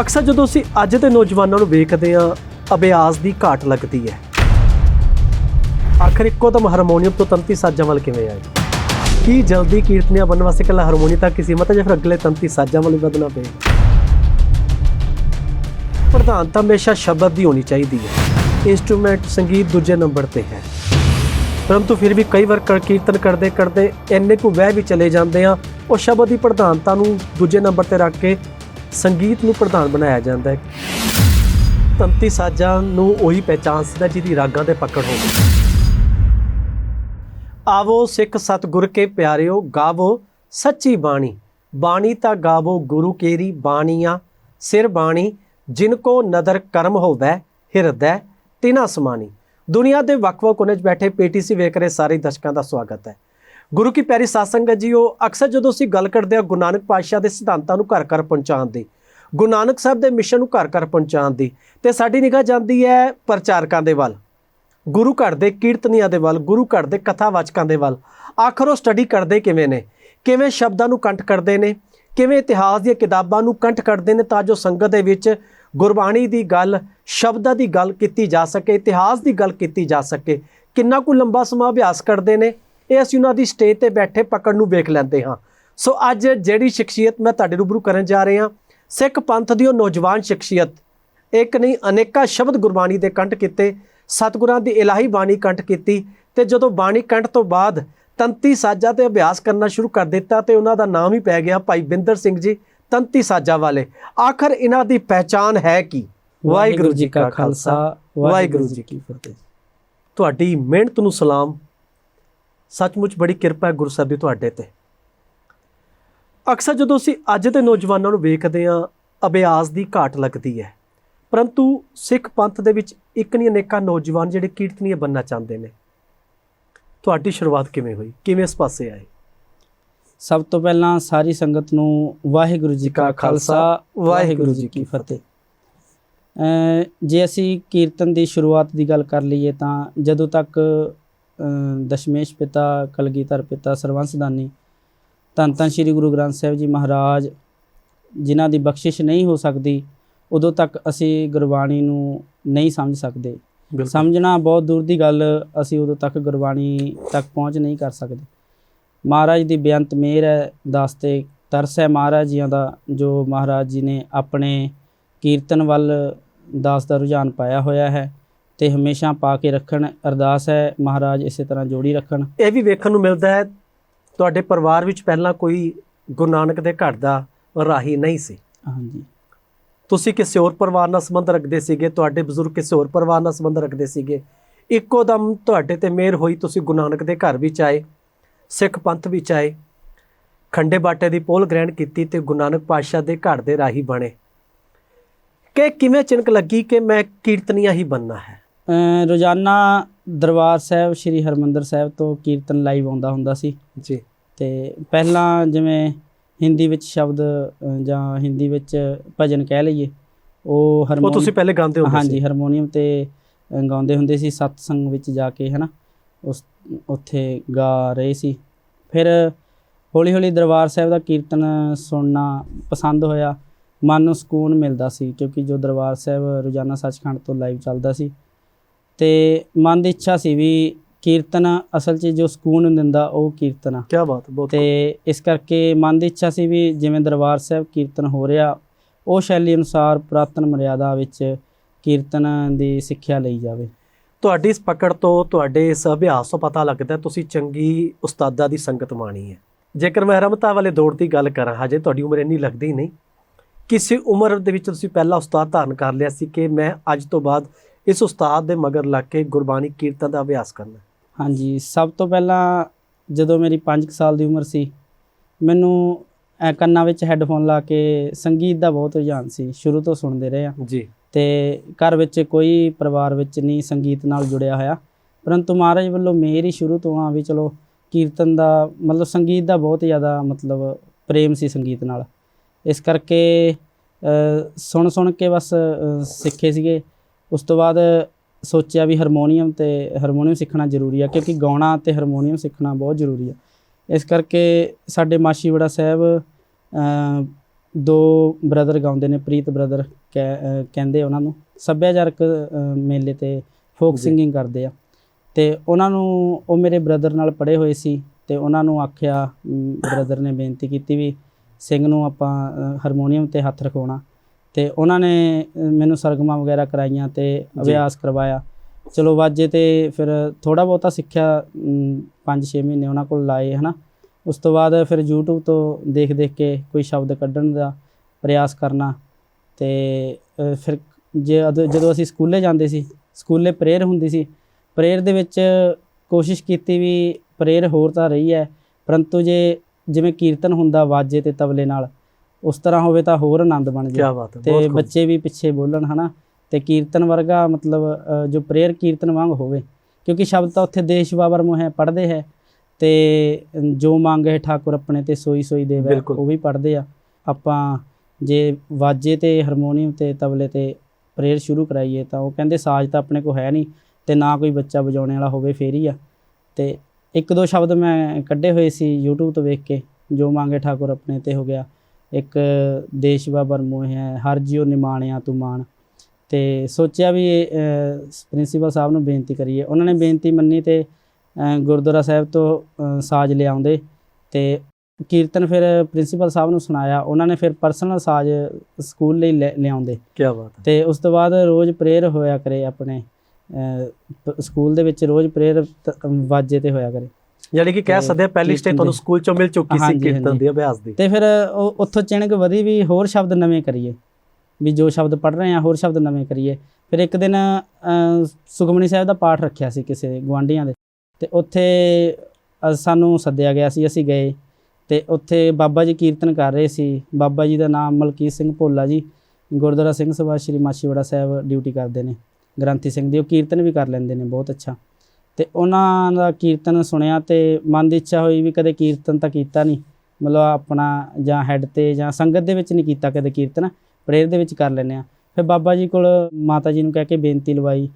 ਅਕਸਰ ਜਦੋਂ ਅਸੀਂ ਅੱਜ ਦੇ ਨੌਜਵਾਨਾਂ ਨੂੰ ਵੇਖਦੇ ਹਾਂ, ਅਭਿਆਸ ਦੀ ਘਾਟ ਲੱਗਦੀ ਹੈ। ਆਖਰ ਇੱਕੋ ਦਮ ਹਾਰਮੋਨੀਅਮ ਤੋਂ ਤੰਤੀ ਸਾਜ਼ਾਂ ਵੱਲ ਕਿਵੇਂ ਆਏ? ਕੀ ਜਲਦੀ ਕੀਰਤਨੀਆਂ ਬਣਨ ਵਾਸਤੇ ਕੱਲਾ ਹਾਰਮੋਨੀ ਤੱਕ ਹੀ ਸੀਮਤ ਹੈ ਜਾਂ ਫਿਰ ਅਗਲੇ ਤੰਤੀ ਸਾਜ਼ਾਂ ਵੱਲ ਵੀ ਵਧਣਾ ਪਏਗਾ? ਪ੍ਰਧਾਨਤਾ ਹਮੇਸ਼ਾ ਸ਼ਬਦ ਦੀ ਹੋਣੀ ਚਾਹੀਦੀ ਹੈ। ਇਨਸਟਰੂਮੈਂਟ ਸੰਗੀਤ ਦੂਜੇ ਨੰਬਰ ਤੇ ਹੈ। ਪਰੰਤੂ ਫਿਰ ਵੀ ਕਈ ਵਾਰ ਕੀਰਤਨ ਕਰਦੇ ਕਰਦੇ ਇੰਨੇ ਕੁ ਵਹਿ ਵੀ ਚਲੇ ਜਾਂਦੇ ਆ ਉਹ ਸ਼ਬਦ ਦੀ ਪ੍ਰਧਾਨਤਾ ਨੂੰ ਦੂਜੇ ਨੰਬਰ ਤੇ ਰੱਖ ਕੇ ਸੰਗੀਤ ਨੂੰ ਪ੍ਰਧਾਨ ਬਣਾਇਆ ਜਾਂਦਾ ਹੈ। ਤੰਤੀ ਸਾਜ਼ਾਂ ਨੂੰ ਉਹੀ ਪਹਿਚਾਨ ਸਕਦਾ ਜਿਹਦੀ ਰਾਗਾਂ ਤੇ ਪਕੜ ਹੋਵੇ ਆਵੋ ਸਿੱਖ ਸਤਿਗੁਰ ਕੇ ਪਿਆਰਿਓ, ਗਾਵੋ ਸੱਚੀ ਬਾਣੀ। ਬਾਣੀ ਤਾਂ ਗਾਵੋ ਗੁਰੂ ਕੇਰੀ ਬਾਣੀਆਂ, ਸਿਰ ਬਾਣੀ, ਜਿਨ ਕੋ ਨਦਰ ਕਰਮ ਹੋਵੇ, ਹਿਰਦੈ, ਤਿਨਾ ਸਮਾਨੀ। ਦੁਨੀਆ ਦੇ ਵੱਖ-ਵੱਖ ਕੋਨੇ 'ਚ ਬੈਠੇ ਪੀਟੀਸੀ ਵੇਖ ਰਹੇ ਸਾਰੇ ਦਰਸ਼ਕਾਂ ਦਾ ਸਵਾਗਤ ਹੈ। ਗੁਰੂ ਕੀ ਪਿਆਰੀ ਸਾਧ ਸੰਗਤ ਜੀਓ, ਅਕਸਰ ਜਦੋਂ ਅਸੀਂ ਗੱਲ ਕਰਦੇ ਹਾਂ ਗੁਰੂ ਨਾਨਕ ਪਾਤਸ਼ਾਹ ਦੇ ਸਿਧਾਂਤਾਂ ਨੂੰ ਘਰ-ਘਰ ਪਹੁੰਚਾਉਣ ਦੀ, ਗੁਰੂ ਨਾਨਕ ਸਾਹਿਬ ਦੇ ਮਿਸ਼ਨ ਨੂੰ ਘਰ-ਘਰ ਪਹੁੰਚਾਉਣ ਦੀ, ਤੇ ਸਾਡੀ ਨਿਗਾਹ ਜਾਂਦੀ ਹੈ ਪ੍ਰਚਾਰਕਾਂ ਦੇ ਵੱਲ, ਗੁਰੂ ਘਰ ਦੇ ਕੀਰਤਨੀਆਂ ਦੇ ਵੱਲ, ਗੁਰੂ ਘਰ ਦੇ ਕਥਾਵਾਚਕਾਂ ਦੇ ਵੱਲ। ਆਖਰ ਉਹ ਸਟੱਡੀ ਕਰਦੇ ਕਿਵੇਂ ਨੇ? ਕਿਵੇਂ ਸ਼ਬਦਾਂ ਨੂੰ ਕੰਠ ਕਰਦੇ ਨੇ? ਕਿਵੇਂ ਇਤਿਹਾਸ ਦੀਆਂ ਕਿਤਾਬਾਂ ਨੂੰ ਕੰਠ ਕਰਦੇ ਨੇ ਤਾਂ ਜੋ ਸੰਗਤ ਦੇ ਵਿੱਚ ਗੁਰਬਾਣੀ ਦੀ ਗੱਲ, ਸ਼ਬਦਾਂ ਦੀ ਗੱਲ ਕੀਤੀ ਜਾ ਸਕੇ, ਇਤਿਹਾਸ ਦੀ ਗੱਲ ਕੀਤੀ ਜਾ ਸਕੇ। ਕਿੰਨਾ ਕੁ ਲੰਬਾ ਸਮਾਂ ਅਭਿਆਸ ਕਰਦੇ ਨੇ? ਇਹ ਅਸੀਂ ਉਹਨਾਂ ਦੀ ਸਟੇਜ ਤੇ ਬੈਠੇ ਪਕੜ ਨੂੰ ਵੇਖ ਲੈਂਦੇ ਹਾਂ। ਸੋ ਅੱਜ ਜਿਹੜੀ ਸ਼ਖਸੀਅਤ ਮੈਂ ਤੁਹਾਡੇ ਰੂਬਰੂ ਕਰਨ ਜਾ ਰਹੇ ਹਾਂ ਸਿੱਖ ਪੰਥ ਦੀ ਉਹ ਨੌਜਵਾਨ ਸ਼ਖਸੀਅਤ। ਇੱਕ ਨਹੀਂ ਅਨੇਕਾਂ ਸ਼ਬਦ ਗੁਰਬਾਣੀ ਦੇ ਕੰਠ ਕੀਤੇ ਸਤਿਗੁਰਾਂ ਦੀ ਇਲਾਹੀ ਬਾਣੀ ਕੰਠ ਕੀਤੀ ਤੇ ਜਦੋਂ ਬਾਣੀ ਕੰਠ ਤੋਂ ਬਾਅਦ ਤੰਤੀ ਸਾਜਾ ਤੇ ਅਭਿਆਸ ਕਰਨਾ ਸ਼ੁਰੂ ਕਰ ਦਿੱਤਾ ਤੇ ਉਹਨਾਂ ਦਾ ਨਾਮ ਹੀ ਪੈ ਗਿਆ ਭਾਈ ਬਿੰਦਰ ਸਿੰਘ ਜੀ ਤੰਤੀ ਸਾਜਾ ਵਾਲੇ। ਆਖਰ ਇਹਨਾਂ ਦੀ ਪਹਿਚਾਨ ਹੈ ਕੀ? ਵਾਹਿਗੁਰੂ ਜੀ ਕਾ ਖਾਲਸਾ ਵਾਹਿਗੁਰੂ ਜੀ ਕੀ ਫਤਿਹ। ਤੁਹਾਡੀ ਮਿਹਨਤ ਨੂੰ ਸਲਾਮ ਸੱਚਮੁੱਚ ਬੜੀ ਕਿਰਪਾ ਹੈ ਗੁਰੂ ਸਾਹਿਬ ਦੀ ਤੁਹਾਡੇ ਤੇ। ਅਕਸਰ ਜਦੋਂ ਅਸੀਂ ਅੱਜ ਦੇ ਨੌਜਵਾਨਾਂ ਨੂੰ ਵੇਖਦੇ ਹਾਂ ਅਭਿਆਸ ਦੀ ਘਾਟ ਲੱਗਦੀ ਹੈ। ਪਰੰਤੂ ਸਿੱਖ ਪੰਥ ਦੇ ਵਿੱਚ ਇੱਕ ਨਹੀਂ ਅਨੇਕਾਂ ਨੌਜਵਾਨ ਜਿਹੜੇ ਕੀਰਤਨੀਏ ਬੰਨਣਾ ਚਾਹੁੰਦੇ ਨੇ। ਤੁਹਾਡੀ ਸ਼ੁਰੂਆਤ ਕਿਵੇਂ ਹੋਈ? ਕਿਵੇਂ ਇਸ ਪਾਸੇ ਆਏ? ਸਭ ਤੋਂ ਪਹਿਲਾਂ ਸਾਰੀ ਸੰਗਤ ਨੂੰ ਵਾਹਿਗੁਰੂ ਜੀ ਕਾ ਖਾਲਸਾ ਵਾਹਿਗੁਰੂ ਜੀ ਕੀ ਫਤਿਹ। ਜੇ ਅਸੀਂ ਕੀਰਤਨ ਦੀ ਸ਼ੁਰੂਆਤ ਦੀ ਗੱਲ ਕਰ ਲਈਏ ਤਾਂ ਜਦੋਂ ਤੱਕ ਦਸ਼ਮੇਸ਼ ਪਿਤਾ ਕਲਗੀਧਰ ਪਿਤਾ ਸਰਵੰਸਦਾਨੀ ਧੰਨ ਧੰਨ ਸ੍ਰੀ ਗੁਰੂ ਗ੍ਰੰਥ ਸਾਹਿਬ ਜੀ ਮਹਾਰਾਜ ਜਿਨ੍ਹਾਂ ਦੀ ਬਖਸ਼ਿਸ਼ ਨਹੀਂ ਹੋ ਸਕਦੀ ਉਦੋਂ ਤੱਕ ਅਸੀਂ ਗੁਰਬਾਣੀ ਨੂੰ ਨਹੀਂ ਸਮਝ ਸਕਦੇ। ਸਮਝਣਾ ਬਹੁਤ ਦੂਰ ਦੀ ਗੱਲ ਅਸੀਂ ਉਦੋਂ ਤੱਕ ਗੁਰਬਾਣੀ ਤੱਕ ਪਹੁੰਚ ਨਹੀਂ ਕਰ ਸਕਦੇ। ਮਹਾਰਾਜ ਦੀ ਬੇਅੰਤ ਮਿਹਰ ਹੈ ਦਾਸ ਤੇ ਤਰਸ ਹੈ ਮਹਾਰਾਜ ਜੀਆਂ ਦਾ ਜੋ ਮਹਾਰਾਜ ਜੀ ਨੇ ਆਪਣੇ ਕੀਰਤਨ ਵੱਲ ਦਾਸ ਦਾ ਰੁਝਾਨ ਪਾਇਆ ਹੋਇਆ ਹੈ। ਤੇ ਹਮੇਸ਼ਾ ਪਾ ਕੇ ਰੱਖਣ। ਅਰਦਾਸ ਹੈ ਮਹਾਰਾਜ ਇਸੇ ਤਰ੍ਹਾਂ ਜੋੜੀ ਰੱਖਣ। ਇਹ ਵੀ ਵੇਖਣ ਨੂੰ ਮਿਲਦਾ ਹੈ ਤੁਹਾਡੇ ਪਰਿਵਾਰ ਵਿੱਚ ਪਹਿਲਾਂ ਕੋਈ ਗੁਰੂ ਨਾਨਕ ਦੇ ਘਰ ਦਾ ਰਾਹੀ ਨਹੀਂ ਸੀ। ਹਾਂਜੀ। ਤੁਸੀਂ ਕਿਸੇ ਹੋਰ ਪਰਿਵਾਰ ਨਾਲ ਸੰਬੰਧ ਰੱਖਦੇ ਸੀਗੇ ਤੁਹਾਡੇ ਬਜ਼ੁਰਗ ਕਿਸੇ ਹੋਰ ਪਰਿਵਾਰ ਨਾਲ ਸੰਬੰਧ ਰੱਖਦੇ ਸੀਗੇ। ਇੱਕੋ ਦਮ ਤੁਹਾਡੇ ਤੇ ਮਿਹਰ ਹੋਈ ਤੁਸੀਂ ਗੁਰੂ ਨਾਨਕ ਦੇ ਘਰ ਵਿੱਚ ਆਏ ਸਿੱਖ ਪੰਥ ਵਿੱਚ ਆਏ ਖੰਡੇ ਬਾਟੇ ਦੀ ਪੋਲ ਗ੍ਰਹਿਣ ਕੀਤੀ ਤੇ ਗੁਰੂ ਨਾਨਕ ਪਾਤਸ਼ਾਹ ਦੇ ਘਰ ਦੇ ਰਾਹੀ ਬਣੇ। ਕਿ ਕਿਵੇਂ ਚਿੰਕ ਲੱਗੀ ਕਿ ਮੈਂ ਕੀਰਤਨੀਆ ਹੀ ਬੰਨਾ ਹੈ? ਰੋਜ਼ਾਨਾ ਦਰਬਾਰ ਸਾਹਿਬ ਸ੍ਰੀ ਹਰਮੰਦਰ ਸਾਹਿਬ ਤੋਂ ਕੀਰਤਨ ਲਾਈਵ ਆਉਂਦਾ ਹੁੰਦਾ ਸੀ। ਜੀ। ਤੇ ਪਹਿਲਾਂ ਜਿਵੇਂ ਹਿੰਦੀ ਵਿੱਚ ਸ਼ਬਦ ਜਾਂ ਹਿੰਦੀ ਵਿੱਚ ਭਜਨ ਕਹਿ ਲਈਏ ਉਹ ਉਹ ਹਾਰਮੋਨੀ ਤੁਸੀਂ ਪਹਿਲੇ ਗਾਉਂਦੇ ਹੁੰਦੇ ਹਾਂਜੀ ਸੀ। ਹਾਰਮੋਨੀਅਮ ਤੇ ਗਾਉਂਦੇ ਹੁੰਦੇ ਸੀ ਸਤਸੰਗ ਵਿੱਚ ਜਾ ਕੇ ਹਨਾ। ਉਸ ਉੱਥੇ ਗਾ ਰਹੇ ਸੀ। ਫਿਰ ਹੌਲੀ ਹੌਲੀ ਦਰਬਾਰ ਸਾਹਿਬ ਦਾ ਕੀਰਤਨ ਸੁਣਨਾ ਪਸੰਦ ਹੋਇਆ। ਮਨ ਨੂੰ ਸਕੂਨ ਮਿਲਦਾ ਸੀ ਕਿਉਂਕਿ ਜੋ ਦਰਬਾਰ ਸਾਹਿਬ ਰੋਜ਼ਾਨਾ ਸੱਚਖੰਡ ਤੋਂ ਲਾਈਵ ਚੱਲਦਾ ਸੀ ਤੇ ਮਨ ਦੀ ਇੱਛਾ ਸੀ ਵੀ ਕੀਰਤਨ ਅਸਲ 'ਚ ਜੋ ਸਕੂਨ ਦਿੰਦਾ ਉਹ ਕੀਰਤਨ ਆ। ਕੀ ਬਾਤ ਬਹੁਤ ਤੇ ਇਸ ਕਰਕੇ ਮਨ ਦੀ ਇੱਛਾ ਸੀ ਵੀ ਜਿਵੇਂ ਦਰਬਾਰ ਸਾਹਿਬ ਕੀਰਤਨ ਹੋ ਰਿਹਾ ਉਹ ਸ਼ੈਲੀ ਅਨੁਸਾਰ ਪੁਰਾਤਨ ਮਰਿਆਦਾ ਵਿੱਚ ਕੀਰਤਨ ਦੀ ਸਿੱਖਿਆ ਲਈ ਜਾਵੇ। ਤੁਹਾਡੀ ਇਸ ਪਕੜ ਤੋਂ ਤੁਹਾਡੇ ਇਸ ਅਭਿਆਸ ਤੋਂ ਪਤਾ ਲੱਗਦਾ ਤੁਸੀਂ ਚੰਗੀ ਉਸਤਾਦਾਂ ਦੀ ਸੰਗਤ ਮਾਣੀ ਹੈ। ਜੇਕਰ ਮੈਂ ਰਮਤਾ ਵਾਲੇ ਦੌਰ ਦੀ ਗੱਲ ਕਰਾਂ ਹਜੇ ਤੁਹਾਡੀ ਉਮਰ ਇੰਨੀ ਲੱਗਦੀ ਨਹੀਂ। ਕਿਸੇ ਉਮਰ ਦੇ ਵਿੱਚ ਤੁਸੀਂ ਪਹਿਲਾ ਉਸਤਾਦ ਧਾਰਨ ਕਰ ਲਿਆ ਸੀ ਕਿ ਮੈਂ ਅੱਜ ਤੋਂ ਬਾਅਦ ਇਸ ਉਸਤਾਦ ਦੇ ਮਗਰ ਲੱਗ ਕੇ ਗੁਰਬਾਣੀ ਕੀਰਤਨ ਦਾ ਅਭਿਆਸ ਕਰਨਾ। ਹਾਂਜੀ ਸਭ ਤੋਂ ਪਹਿਲਾਂ ਜਦੋਂ ਮੇਰੀ 5 ਸਾਲ ਦੀ ਉਮਰ ਸੀ ਮੈਨੂੰ ਕੰਨਾਂ ਵਿੱਚ ਹੈੱਡਫੋਨ ਲਾ ਕੇ ਸੰਗੀਤ ਦਾ ਬਹੁਤ ਰੁਝਾਨ ਸੀ ਸ਼ੁਰੂ ਤੋਂ ਸੁਣਦੇ ਰਹੇ ਆ ਜੀ। ਤੇ ਘਰ ਵਿੱਚ ਕੋਈ ਪਰਿਵਾਰ ਵਿੱਚ ਨਹੀਂ ਸੰਗੀਤ ਨਾਲ ਜੁੜਿਆ ਹੋਇਆ। ਪਰੰਤੂ ਮਹਾਰਾਜ ਵੱਲੋਂ ਮੇਰੀ ਸ਼ੁਰੂ ਤੋਂ ਆ ਵੀ ਚਲੋ ਕੀਰਤਨ ਦਾ ਮਤਲਬ ਸੰਗੀਤ ਦਾ ਬਹੁਤ ਜ਼ਿਆਦਾ ਮਤਲਬ ਪ੍ਰੇਮ ਸੀ ਸੰਗੀਤ ਨਾਲ। ਇਸ ਕਰਕੇ ਸੁਣ ਸੁਣ ਕੇ ਬਸ ਸਿੱਖੇ ਸੀਗੇ। ਉਸ ਤੋਂ ਬਾਅਦ ਸੋਚਿਆ ਵੀ ਹਾਰਮੋਨੀਅਮ ਤੇ ਹਾਰਮੋਨੀਅਮ ਸਿੱਖਣਾ ਜ਼ਰੂਰੀ ਆ ਕਿਉਂਕਿ ਗਾਉਣਾ ਤੇ ਹਾਰਮੋਨੀਅਮ ਸਿੱਖਣਾ ਬਹੁਤ ਜ਼ਰੂਰੀ ਆ। ਇਸ ਕਰਕੇ ਸਾਡੇ ਮਾਸ਼ੀਵਾੜਾ ਸਾਹਿਬ ਦੋ ਬ੍ਰਦਰ ਗਾਉਂਦੇ ਨੇ ਪ੍ਰੀਤ ਬ੍ਰਦਰ ਕਹਿੰਦੇ ਉਹਨਾਂ ਨੂੰ ਸੱਭਿਆਚਾਰਕ ਮੇਲੇ ਤੇ ਫੋਕ। ਸਿੰਗਿੰਗ ਕਰਦੇ ਆ। ਤੇ ਉਹਨਾਂ ਨੂੰ ਉਹ ਮੇਰੇ ਬ੍ਰਦਰ ਨਾਲ ਪੜ੍ਹੇ ਹੋਏ ਸੀ ਤੇ ਉਹਨਾਂ ਨੂੰ ਆਖਿਆ ਬ੍ਰਦਰ ਨੇ ਬੇਨਤੀ ਕੀਤੀ ਵੀ ਸਿੰਘ ਨੂੰ ਆਪਾਂ ਹਾਰਮੋਨੀਅਮ ਤੇ ਹੱਥ ਰਖਾਉਣਾ। ਤੇ ਉਹਨਾਂ ਨੇ ਮੈਨੂੰ ਸਰਗਮਾਂ ਵਗੈਰਾ ਕਰਾਈਆਂ ਤੇ ਅਭਿਆਸ ਕਰਵਾਇਆ। ਚਲੋ ਵਾਜੇ ਤੇ ਫਿਰ ਥੋੜਾ ਬਹੁਤਾ ਸਿੱਖਿਆ 5-6 ਮਹੀਨੇ ਉਹਨਾਂ ਕੋਲ ਲਾਏ ਹਨਾ। ਉਸ ਤੋਂ ਬਾਅਦ ਫਿਰ YouTube ਤੋਂ ਦੇਖ ਦੇਖ ਕੇ ਕੋਈ ਸ਼ਬਦ ਕੱਢਣ ਦਾ ਪ੍ਰਯਾਸ ਕਰਨਾ ਤੇ ਫਿਰ ਜੇ ਜਦੋਂ ਅਸੀਂ ਸਕੂਲੇ ਜਾਂਦੇ ਸੀ ਸਕੂਲੇ ਪ੍ਰੇਅਰ ਹੁੰਦੀ ਸੀ ਪ੍ਰੇਅਰ ਦੇ ਵਿੱਚ ਕੋਸ਼ਿਸ਼ ਕੀਤੀ ਵੀ ਪ੍ਰੇਅਰ ਹੋਰ ਤਾਂ ਰਹੀ ਹੈ ਪਰੰਤੂ ਜੇ ਜਿਵੇਂ ਕੀਰਤਨ ਹੁੰਦਾ ਵਾਜੇ ਤੇ ਤਬਲੇ ਨਾਲ ਉਸ ਤਰ੍ਹਾਂ ਹੋਵੇ ਤਾਂ ਹੋਰ ਆਨੰਦ ਬਣ ਕੀ ਬਾਤ ਹੈ ਤੇ। ਬੱਚੇ ਵੀ ਪਿੱਛੇ ਬੋਲਣ ਹਨਾ? ਤੇ ਕੀਰਤਨ ਵਰਗਾ ਮਤਲਬ ਜੋ ਪ੍ਰੇਅਰ ਕੀਰਤਨ ਵਾਂਗ ਹੋਵੇ। ਕਿਉਂਕਿ ਸ਼ਬਦ ਤਾਂ ਉੱਥੇ ਦੇਸ਼ ਬਾਬਰ ਮੋਹ ਹੈ ਪੜ੍ਹਦੇ ਹੈ। ਤੇ ਜੋ ਮੰਗੇ ਠਾਕੁਰ ਆਪਣੇ ਤੇ ਸੋਈ ਸੋਈ ਦੇਵੇ ਬਿਲਕੁਲ। ਉਹ ਵੀ ਪੜ੍ਹਦੇ ਆ। ਆਪਾਂ ਜੇ ਵਾਜੇ ਤੇ ਹਾਰਮੋਨੀਅਮ ਤੇ ਤਬਲੇ ਤੇ ਪ੍ਰੇਅਰ ਸ਼ੁਰੂ ਕਰਾਈਏ ਤਾਂ ਉਹ ਕਹਿੰਦੇ ਸਾਜ਼ ਤਾਂ ਆਪਣੇ ਕੋਲ ਹੈ ਨਹੀਂ ਤੇ ਨਾ ਕੋਈ ਬੱਚਾ ਵਜਾਉਣੇ ਵਾਲਾ ਹੋਵੇ ਫੇਰ ਹੀ ਆ। ਤੇ ਇੱਕ ਦੋ ਸ਼ਬਦ ਮੈਂ ਕੱਢੇ ਹੋਏ ਸੀ YouTube ਤੋਂ ਵੇਖ ਕੇ ਜੋ ਮੰਗੇ ਠਾਕੁਰ ਆਪਣੇ ਤੇ ਹੋ ਗਿਆ। ਇੱਕ ਦੇਸ਼ ਬਾਬਰ ਮੋਹ ਹੈ ਹਰ ਜਿਉ ਨਿਮਾਣਿਆ ਤੂੰ ਮਾਣ। ਤੇ ਸੋਚਿਆ ਵੀ ਪ੍ਰਿੰਸੀਪਲ ਸਾਹਿਬ ਨੂੰ ਬੇਨਤੀ ਕਰੀਏ। ਉਹਨਾਂ ਨੇ ਬੇਨਤੀ ਮੰਨੀ ਤੇ ਗੁਰਦੁਆਰਾ ਸਾਹਿਬ ਤੋਂ ਸਾਜ਼ ਲਿਆਉਂਦੇ ਤੇ ਕੀਰਤਨ ਫਿਰ ਪ੍ਰਿੰਸੀਪਲ ਸਾਹਿਬ ਨੂੰ ਸੁਣਾਇਆ। ਉਹਨਾਂ ਨੇ ਫਿਰ ਪਰਸਨਲ ਸਾਜ਼ ਸਕੂਲ ਲਈ ਲੈ- ਲਿਆਉਂਦੇ ਕੀ ਬਾਤ ਹੈ। ਤੇ ਉਸ ਤੋਂ ਬਾਅਦ ਰੋਜ਼ ਪ੍ਰੇਅਰ ਹੋਇਆ ਕਰੇ ਆਪਣੇ ਸਕੂਲ ਦੇ ਵਿੱਚ ਰੋਜ਼ ਪ੍ਰੇਅਰ ਵਾਜੇ ਤੇ ਹੋਇਆ ਕਰੇ। ਯਾਨੀ ਕਿ ਕਹਿ ਸਕਦੇ ਹਾਂ ਪਹਿਲੀ ਸਟੇਜ ਤੁਹਾਨੂੰ ਸਕੂਲ ਚੋਂ ਮਿਲ ਚੁੱਕੀ ਸੀ ਕੀਰਤਨ। ਦੀ ਅਭਿਆਸ ਦੀ। ਤੇ ਫਿਰ ਉਹ ਉੱਥੋਂ ਚਿਣਕ ਵਧੀ ਵੀ ਹੋਰ ਸ਼ਬਦ ਨਵੇਂ ਕਰੀਏ। ਵੀ ਜੋ ਸ਼ਬਦ ਪੜ੍ਹ ਰਹੇ ਆ ਹੋਰ ਸ਼ਬਦ ਨਵੇਂ ਕਰੀਏ। ਫਿਰ ਇੱਕ ਦਿਨ ਸੁਖਮਨੀ ਸਾਹਿਬ ਦਾ ਪਾਠ ਰੱਖਿਆ ਸੀ ਕਿਸੇ ਗੁਆਂਢੀਆਂ ਦੇ। ਤੇ ਉੱਥੇ ਸਾਨੂੰ ਸੱਦਿਆ ਗਿਆ ਸੀ ਅਸੀਂ ਗਏ। ਤੇ ਉੱਥੇ ਬਾਬਾ ਜੀ ਕੀਰਤਨ ਕਰ ਰਹੇ ਸੀ। ਬਾਬਾ ਜੀ ਦਾ ਨਾਮ ਮਲਕੀਤ ਸਿੰਘ ਭੋਲਾ ਜੀ। ਗੁਰਦੁਆਰਾ ਸਿੰਘ ਸਭਾ ਸ਼੍ਰੀ ਮਾਛੀਵਾੜਾ ਸਾਹਿਬ ਡਿਊਟੀ ਕਰਦੇ ਨੇ। ਗ੍ਰੰਥੀ ਸਿੰਘ ਦੀ ਉਹ ਕੀਰਤਨ ਵੀ ਕਰ ਲੈਂਦੇ ਨੇ ਬਹੁਤ ਅੱਛਾ। ਤੇ ਉਹਨਾਂ ਦਾ ਕੀਰਤਨ ਸੁਣਿਆ ਤੇ ਮਨ ਦੀ ਇੱਛਾ ਹੋਈ ਵੀ ਕਦੇ ਕੀਰਤਨ ਤਾਂ ਕੀਤਾ ਨਹੀਂ। ਮਤਲਬ ਆਪਣਾ ਜਾਂ ਹੈੱਡ ਤੇ ਜਾਂ ਸੰਗਤ ਦੇ ਵਿੱਚ ਨਹੀਂ ਕੀਤਾ ਕਦੇ ਕੀਰਤਨ ਪ੍ਰੇਅਰ ਦੇ ਵਿੱਚ ਕਰ ਲੈਂਦੇ ਆ ਫਿਰ ਬਾਬਾ ਜੀ ਕੋਲ ਮਾਤਾ ਜੀ ਨੂੰ ਕਹਿ ਕੇ ਬੇਨਤੀ ਲਵਾਈ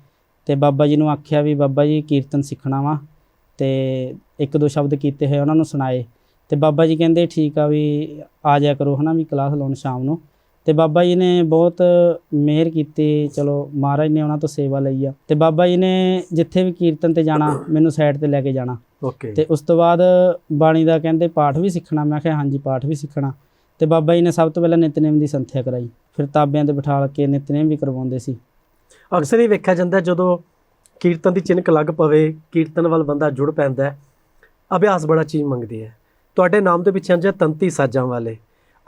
ਤੇ ਬਾਬਾ ਜੀ ਨੂੰ ਆਖਿਆ ਵੀ ਬਾਬਾ ਜੀ ਕੀਰਤਨ ਸਿੱਖਣਾ ਵਾ ਤੇ ਇੱਕ ਦੋ ਸ਼ਬਦ ਕੀਤੇ ਹੋਏ ਉਹਨਾਂ ਨੂੰ ਸੁਣਾਏ। ਤੇ ਬਾਬਾ ਜੀ ਕਹਿੰਦੇ ਠੀਕ ਆ ਵੀ ਆ ਜਾਇਆ ਕਰੋ ਹਨਾ ਵੀ ਕਲਾਸ ਲਾਉਣ ਸ਼ਾਮ ਨੂੰ। ਤੇ ਬਾਬਾ ਜੀ ਨੇ ਬਹੁਤ ਮਿਹਰ ਕੀਤੀ ਚਲੋ ਮਹਾਰਾਜ ਨੇ ਉਹਨਾਂ ਤੋਂ ਸੇਵਾ ਲਈ ਆ। ਤੇ ਬਾਬਾ ਜੀ ਨੇ ਜਿੱਥੇ ਵੀ ਕੀਰਤਨ ਤੇ ਜਾਣਾ ਮੈਨੂੰ ਸਾਈਡ ਤੇ ਲੈ ਕੇ ਜਾਣਾ। ਓਕੇ। ਤੇ ਉਸ ਤੋਂ ਬਾਅਦ ਬਾਣੀ ਦਾ ਕਹਿੰਦੇ ਪਾਠ ਵੀ ਸਿੱਖਣਾ ਮੈਂ ਕਿਹਾ ਹਾਂਜੀ ਪਾਠ ਵੀ ਸਿੱਖਣਾ। ਤੇ ਬਾਬਾ ਜੀ ਨੇ ਸਭ ਤੋਂ ਪਹਿਲਾਂ ਨਿਤਨੇਮ ਦੀ ਸੰਥਿਆ ਕਰਾਈ। ਫਿਰ ਤਾਬਿਆਂ ਤੇ ਬਿਠਾ ਕੇ ਨਿਤਨੇਮ ਵੀ ਕਰਵਾਉਂਦੇ ਸੀ। ਅਕਸਰ ਹੀ ਵੇਖਿਆ ਜਾਂਦਾ ਜਦੋਂ ਕੀਰਤਨ ਦੀ ਚਿੰਨਕ ਲੱਗ ਪਵੇ ਕੀਰਤਨ ਵੱਲ ਬੰਦਾ ਜੁੜ ਪੈਂਦਾ ਅਭਿਆਸ ਬੜਾ ਚੀਜ਼ ਮੰਗਦੀ ਹੈ। ਤੁਹਾਡੇ ਨਾਮ ਦੇ ਪਿੱਛੇ ਅੰਜੇ ਤੰਤੀ ਸਾਜ਼ਾਂ ਵਾਲੇ।